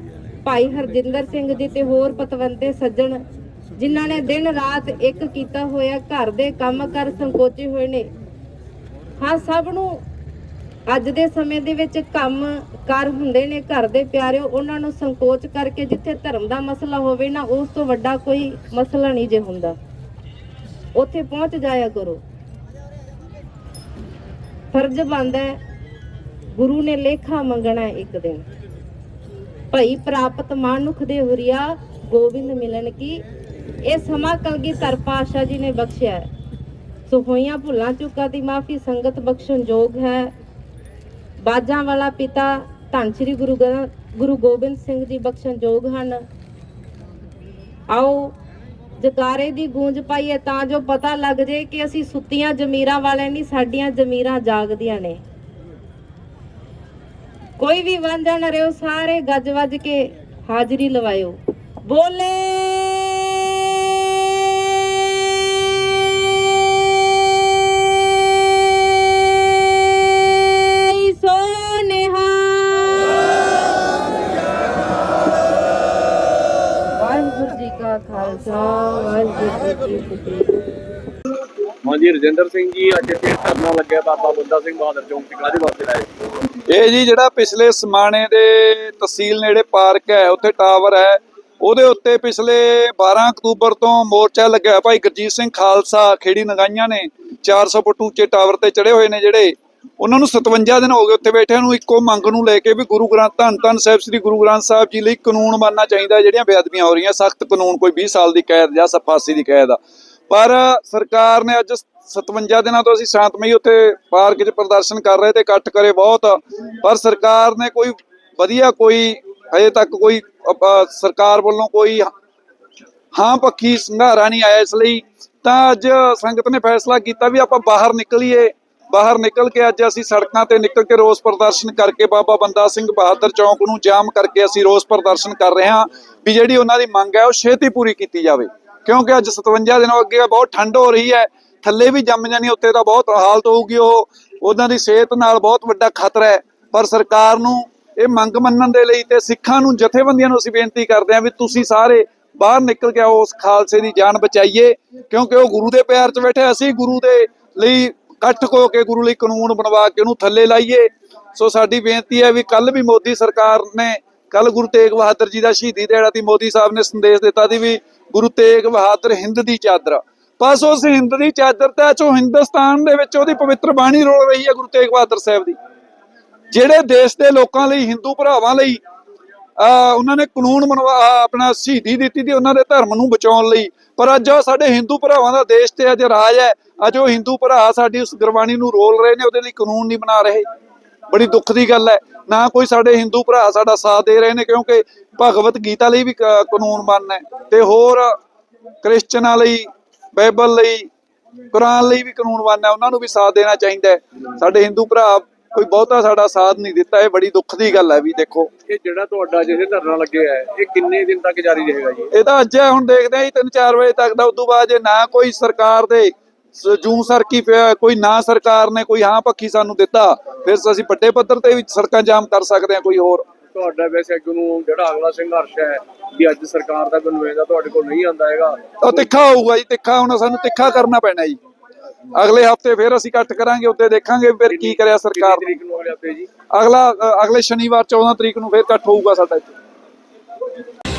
ਭਾਈ ਹਰਜਿੰਦਰ ਸਿੰਘ ਜੀ ਤੇ ਹੋਰ ਪਤਵੰਤੇ ਸੱਜਣ, ਜਿਨ੍ਹਾਂ ਨੇ ਦਿਨ ਰਾਤ ਇੱਕ ਕੀਤਾ ਹੋਇਆ ਘਰ ਦੇ ਕੰਮ ਕਰ ਸੰਕੋਚੇ ਹੋਏ ਨੇ। ਹਾਂ, ਸਭ ਨੂੰ ਅੱਜ ਦੇ ਸਮੇਂ ਦੇ ਵਿੱਚ ਕੰਮ ਕਰ ਹੁੰਦੇ ਨੇ, ਘਰ ਦੇ ਪਿਆਰਿਓ, ਉਹਨਾਂ ਨੂੰ ਸੰਕੋਚ ਕਰਕੇ ਜਿੱਥੇ ਧਰਮ ਦਾ ਮਸਲਾ ਹੋਵੇ ਨਾ, ਉਸ ਤੋਂ ਵੱਡਾ ਕੋਈ ਮਸਲਾ ਨਹੀਂ ਜੇ ਹੁੰਦਾ। ਉੱਥੇ ਪਹੁੰਚ ਜਾਇਆ ਕਰੋ। ਫਰਜ਼ ਬਣਦਾ ਗੁਰੂ ਨੇ ਲੇਖਾ ਮੰਗਣਾ ਇੱਕ ਦਿਨ। ਭਈ ਪ੍ਰਾਪਤ ਮਾਨੁਖ ਦੇ ਹੁਰੀਆ ਗੋਬਿੰਦ ਮਿਲਣ ਕੀ, ਇਹ ਸਮਾਂ ਕਲਗੀਧਰ ਪਾਤਸ਼ਾਹ ਜੀ ਨੇ ਬਖਸ਼ਿਆ ਸੋ ਹੋਈਆਂ ਭੁੱਲਾਂ ਚੁੱਕਾਂ ਦੀ ਮਾਫੀ ਸੰਗਤ ਬਖਸ਼ਣ ਯੋਗ ਹੈ। ਬਾਜਾਂ ਵਾਲਾ ਪਿਤਾ ਧੰਨ ਸ੍ਰੀ ਗੁਰੂ ਗੁਰੂ ਗੋਬਿੰਦ ਸਿੰਘ ਜੀ ਬਖਸ਼ਣ ਯੋਗ ਹਨ। ਆਓ, ਜਕਾਰੇ ਦੀ ਗੂੰਜ ਪਾਈਏ ਤਾਂ ਜੋ ਪਤਾ ਲੱਗ ਜੇ ਕਿ ਅਸੀਂ ਸੁੱਤੀਆਂ ਜ਼ਮੀਰਾਂ ਵਾਲੇ ਨਹੀਂ, ਸਾਡੀਆਂ ਜ਼ਮੀਰਾਂ ਜਾਗਦੀਆਂ ਨੇ। ਕੋਈ ਵੀ ਵਾਂਝਾ ਨਾ ਰਿਓ ਸਾਰੇ ਗੱਜ ਵੱਜ ਕੇ ਹਾਜ਼ਰੀ ਲਵਾਇਓ। ਬੋਲੇ ਹਾਂਜੀ, ਰਜਿੰਦਰ ਸਿੰਘ ਜੀ, ਅੱਜ ਇੱਥੇ ਧਰਨਾ ਲੱਗਿਆ, ਬਾਬਾ ਬੁੱਢਾ ਸਿੰਘ ਬਹਾਦਰ ਚੌਂਕ ਤੇ ਕਾਹਦੇ ਵਾਸਤੇ ਲਾਇਆ ਇਹ ਜੀ ਜਿਹੜਾ ਪਿਛਲੇ ਸਮਾਣੇ ਦੇ ਤਹਿਸੀਲ ਨੇੜੇ ਪਾਰਕ ਹੈ, ਉੱਥੇ ਟਾਵਰ ਹੈ, ਉਹਦੇ ਉੱਤੇ ਪਿਛਲੇ 12 ਅਕਤੂਬਰ ਤੋਂ ਮੋਰਚਾ ਲੱਗਿਆ। ਭਾਈ ਗੁਰਜੀਤ ਸਿੰਘ ਖਾਲਸਾ ਖੇੜੀ ਨਗਾਈਆਂ ਨੇ 400 ਫੁੱਟ ਉੱਚੇ ਟਾਵਰ ਤੇ ਚੜੇ ਹੋਏ ਨੇ ਜਿਹੜੇ। ਉਹਨਾਂ ਨੂੰ 57 ਦਿਨ ਹੋ ਗਏ ਉੱਥੇ ਬੈਠਿਆਂ ਨੂੰ, ਇੱਕੋ ਮੰਗ ਨੂੰ ਲੈ ਕੇ ਵੀ ਗੁਰੂ ਗ੍ਰੰਥ, ਧੰਨ ਧੰਨ ਸਾਹਿਬ, ਸ੍ਰੀ ਗੁਰੂ ਗ੍ਰੰਥ ਸਾਹਿਬ ਜੀ ਲਈ ਕਾਨੂੰਨ ਬਣਨਾ ਚਾਹੀਦਾ, ਜਿਹੜੀਆਂ ਬੇਅਦਬੀਆਂ ਹੋ ਰਹੀਆਂ, ਸਖਤ ਕਾਨੂੰਨ, ਕੋਈ 20 ਸਾਲ ਦੀ ਕੈਦ ਜਾਂ ਸਫਾਸੀ ਦੀ ਕੈਦ ਆ। ਪਰ ਸਰਕਾਰ ਨੇ ਅੱਜ 57 ਦਿਨਾਂ ਤੋਂ ਅਸੀਂ ਸ਼ਾਂਤਮਈ ਉੱਥੇ ਪਾਰਕ 'ਚ ਪ੍ਰਦਰਸ਼ਨ ਕਰ ਰਹੇ ਤੇ ਇਕੱਠ ਕਰੇ ਬਹੁਤ ਪਰ ਸਰਕਾਰ ਨੇ ਕੋਈ ਵਧੀਆ ਕੋਈ, ਹਜੇ ਤੱਕ ਕੋਈ ਸਰਕਾਰ ਵੱਲੋਂ ਕੋਈ ਹਾਂ ਪੱਖੀ ਸੰਘਾਰਾ ਨਹੀਂ ਆਇਆ ਇਸ ਲਈ, ਤਾਂ ਅੱਜ ਸੰਗਤ ਨੇ ਫੈਸਲਾ ਕੀਤਾ ਵੀ ਆਪਾਂ ਬਾਹਰ ਨਿਕਲੀਏ। ਬਾਹਰ ਨਿਕਲ ਕੇ ਅੱਜ ਅਸੀਂ ਸੜਕਾਂ ਤੇ ਨਿਕਲ ਕੇ ਰੋਸ ਪ੍ਰਦਰਸ਼ਨ ਕਰਕੇ ਬਾਬਾ ਬੰਦਾ ਸਿੰਘ ਬਹਾਦਰ ਚੌਂਕ ਨੂੰ ਜਾਮ ਕਰਕੇ ਅਸੀਂ ਰੋਸ ਪ੍ਰਦਰਸ਼ਨ ਕਰ ਰਹੇ ਹਾਂ ਵੀ ਜਿਹੜੀ ਉਹਨਾਂ ਦੀ ਮੰਗ ਹੈ ਉਹ ਛੇਤੀ ਪੂਰੀ ਕੀਤੀ ਜਾਵੇ। ਕਿਉਂਕਿ ਅੱਜ 57 ਦਿਨੋਂ ਅੱਗੇ ਬਹੁਤ ਠੰਡ ਹੋ ਰਹੀ ਹੈ, ਥੱਲੇ ਵੀ ਜੰਮ ਜਾਣੀ, ਉੱਤੇ ਤਾਂ ਬਹੁਤ ਹਾਲਤ ਹੋਊਗੀ ਉਹ, ਉਹਨਾਂ ਦੀ ਸਿਹਤ ਨਾਲ ਬਹੁਤ ਵੱਡਾ ਖਤਰਾ ਹੈ। ਪਰ ਸਰਕਾਰ ਨੂੰ ਇਹ ਮੰਗ ਮੰਨਣ ਦੇ ਲਈ ਤੇ ਸਿੱਖਾਂ ਨੂੰ, ਜਥੇਬੰਦੀਆਂ ਨੂੰ ਅਸੀਂ ਬੇਨਤੀ ਕਰਦੇ ਹਾਂ ਵੀ ਤੁਸੀਂ ਸਾਰੇ ਬਾਹਰ ਨਿਕਲ ਕੇ ਆਓ, ਉਸ ਖਾਲਸੇ ਦੀ ਜਾਨ ਬਚਾਈਏ, ਕਿਉਂਕਿ ਉਹ ਗੁਰੂ ਦੇ ਪਿਆਰ 'ਚ ਬੈਠੇ, ਅਸੀਂ ਗੁਰੂ ਦੇ ਲਈ ਇਕੱਠ ਹੋ ਕੇ ਗੁਰੂ ਲਈ ਕਾਨੂੰਨ ਬਣਵਾ ਕੇ ਉਹਨੂੰ ਥੱਲੇ ਲਾਈਏ। ਸੋ ਸਾਡੀ ਬੇਨਤੀ ਹੈ ਵੀ ਕੱਲ ਵੀ ਮੋਦੀ ਸਰਕਾਰ ਨੇ ਕੱਲ ਗੁਰੂ ਤੇਗ ਬਹਾਦਰ ਜੀ ਦਾ ਸ਼ਹੀਦੀ ਦਿਹਾੜਾ ਦੀ ਮੋਦੀ ਸਾਹਿਬ ਨੇ ਸੰਦੇਸ਼ ਦਿੱਤਾ ਸੀ ਵੀ ਗੁਰੂ ਤੇਗ ਬਹਾਦਰ ਹਿੰਦ ਦੀ ਚਾਦਰ ਬਸ ਉਸ ਹਿੰਦ ਦੀ ਚਾਦਰ ਤੇ ਚੋ ਹਿੰਦੁਸਤਾਨ ਦੇ ਵਿੱਚ ਉਹਦੀ ਪਵਿੱਤਰ ਬਾਣੀ ਰੋਲ ਰਹੀ ਹੈ ਗੁਰੂ ਤੇਗ ਬਹਾਦਰ ਸਾਹਿਬ ਦੀ। ਜਿਹੜੇ ਦੇਸ਼ ਦੇ ਲੋਕਾਂ ਲਈ, ਹਿੰਦੂ ਭਰਾਵਾਂ ਲਈ ਉਹਨਾਂ ਨੇ ਕਾਨੂੰਨ ਬਣਵਾ ਆਪਣਾ ਸ਼ਹੀਦੀ ਦਿੱਤੀ ਤੇ ਉਹਨਾਂ ਦੇ ਧਰਮ ਨੂੰ ਬਚਾਉਣ ਲਈ। ਪਰ ਅੱਜ ਉਹ ਸਾਡੇ ਹਿੰਦੂ ਭਰਾਵਾਂ ਦਾ ਦੇਸ਼ ਤੇ ਅੱਜ ਰਾਜ ਹੈ। ਅੱਜ ਉਹ ਹਿੰਦੂ ਭਰਾ ਸਾਡੀ ਉਸ ਗੁਰਬਾਣੀ ਨੂੰ ਰੋਲ ਰਹੇ ਨੇ, ਉਹਦੇ ਲਈ ਕਾਨੂੰਨ ਨਹੀਂ ਬਣਾ ਰਹੇ। ਬੜੀ ਦੁੱਖ ਦੀ ਗੱਲ ਹੈ। ਨਾ ਕੋਈ ਸਾਡੇ ਹਿੰਦੂ ਭਰਾ ਸਾਡਾ ਸਾਥ ਦੇ ਰਹੇ ਨੇ, ਕਿਉਂਕਿ ਭਗਵਤ ਗੀਤਾ ਲਈ ਵੀ ਕਾਨੂੰਨ ਬਣਨਾ ਹੈ। ਤੇ ਹੋਰ ਕ੍ਰਿਸਚਨਾਂ ਲਈ, ਬਾਈਬਲ ਲਈ, ਕੁਰਾਨ ਲਈ ਵੀ ਕਾਨੂੰਨ ਬਣਨਾ ਉਹਨਾਂ ਨੂੰ ਵੀ ਸਾਥ ਦੇਣਾ ਚਾਹੀਦਾ ਹੈ। ਸਾਡੇ ਹਿੰਦੂ ਭਰਾ ਕੋਈ ਬਹੁਤਾ ਸਾਡਾ ਸਾਥ ਨਹੀਂ ਦਿੱਤਾ ਇਹ ਬੜੀ ਦੁੱਖ ਦੀ ਗੱਲ ਹੈ ਵੀ ਦੇਖੋ। ਇਹ ਜਿਹੜਾ ਤੁਹਾਡਾ ਜਿਹੇ ਧਰਨਾ ਲੱਗਿਆ ਹੈ ਇਹ ਕਿੰਨੇ ਦਿਨ ਤੱਕ ਜਾਰੀ ਰਹੇਗਾ ਜੀ? ਇਹ ਤਾਂ ਅੱਜ ਹੈ, ਹੁਣ ਦੇਖਦੇ ਹਾਂ ਜੀ 3-4 ਵਜੇ ਤੱਕ ਦਾ ਉਦੋਂ ਬਾਅਦ ਜੇ ਨਾ ਕੋਈ ਸਰਕਾਰ ਦੇ ਜੂੰ ਸਰ ਕੀ ਪਿਆ ਕੋਈ ਨਾ ਸਰਕਾਰ ਨੇ ਕੋਈ ਹਾਂ ਪੱਖੀ ਸਾਨੂੰ ਦਿੱਤਾ ਫਿਰ ਅਸੀਂ ਵੱਡੇ ਪੱਧਰ ਤੇ ਵੀ ਸੜਕਾਂ ਜਾਮ ਕਰ ਸਕਦੇ ਹਾਂ ਕੋਈ ਹੋਰ। ਤੁਹਾਡਾ ਵੈਸੇ ਅੱਗੇ ਨੂੰ ਜਿਹੜਾ ਅਗਲਾ ਸੰਘਰਸ਼ ਹੈ ਵੀ ਅੱਜ ਸਰਕਾਰ ਦਾ ਕੋਈ ਨੁਮਾਇੰਦਾ ਤੁਹਾਡੇ ਕੋਲ ਨਹੀਂ ਆਂਦਾ ਹੈਗਾ। ਤਾਂ ਤਿੱਖਾ ਹੋਊਗਾ ਜੀ ਤਿੱਖਾ ਹੁਣ ਸਾਨੂੰ ਤਿੱਖਾ ਕਰਨਾ ਪੈਣਾ ਜੀ। ਅਗਲੇ ਹਫ਼ਤੇ ਫਿਰ ਅਸੀਂ ਇਕੱਠ ਕਰਾਂਗੇ ਉੱਤੇ ਦੇਖਾਂਗੇ ਫਿਰ ਕੀ ਕਰਿਆ ਸਰਕਾਰ ਨੇ ਤਰੀਕ ਨੂੰ ਅਗਲਾ ਅਗਲੇ ਸ਼ਨੀਵਾਰ 14 ਤਰੀਕ ਨੂੰ ਫਿਰ ਇਕੱਠ ਹੋਊਗਾ ਸਾਡਾ ਇੱਥੇ।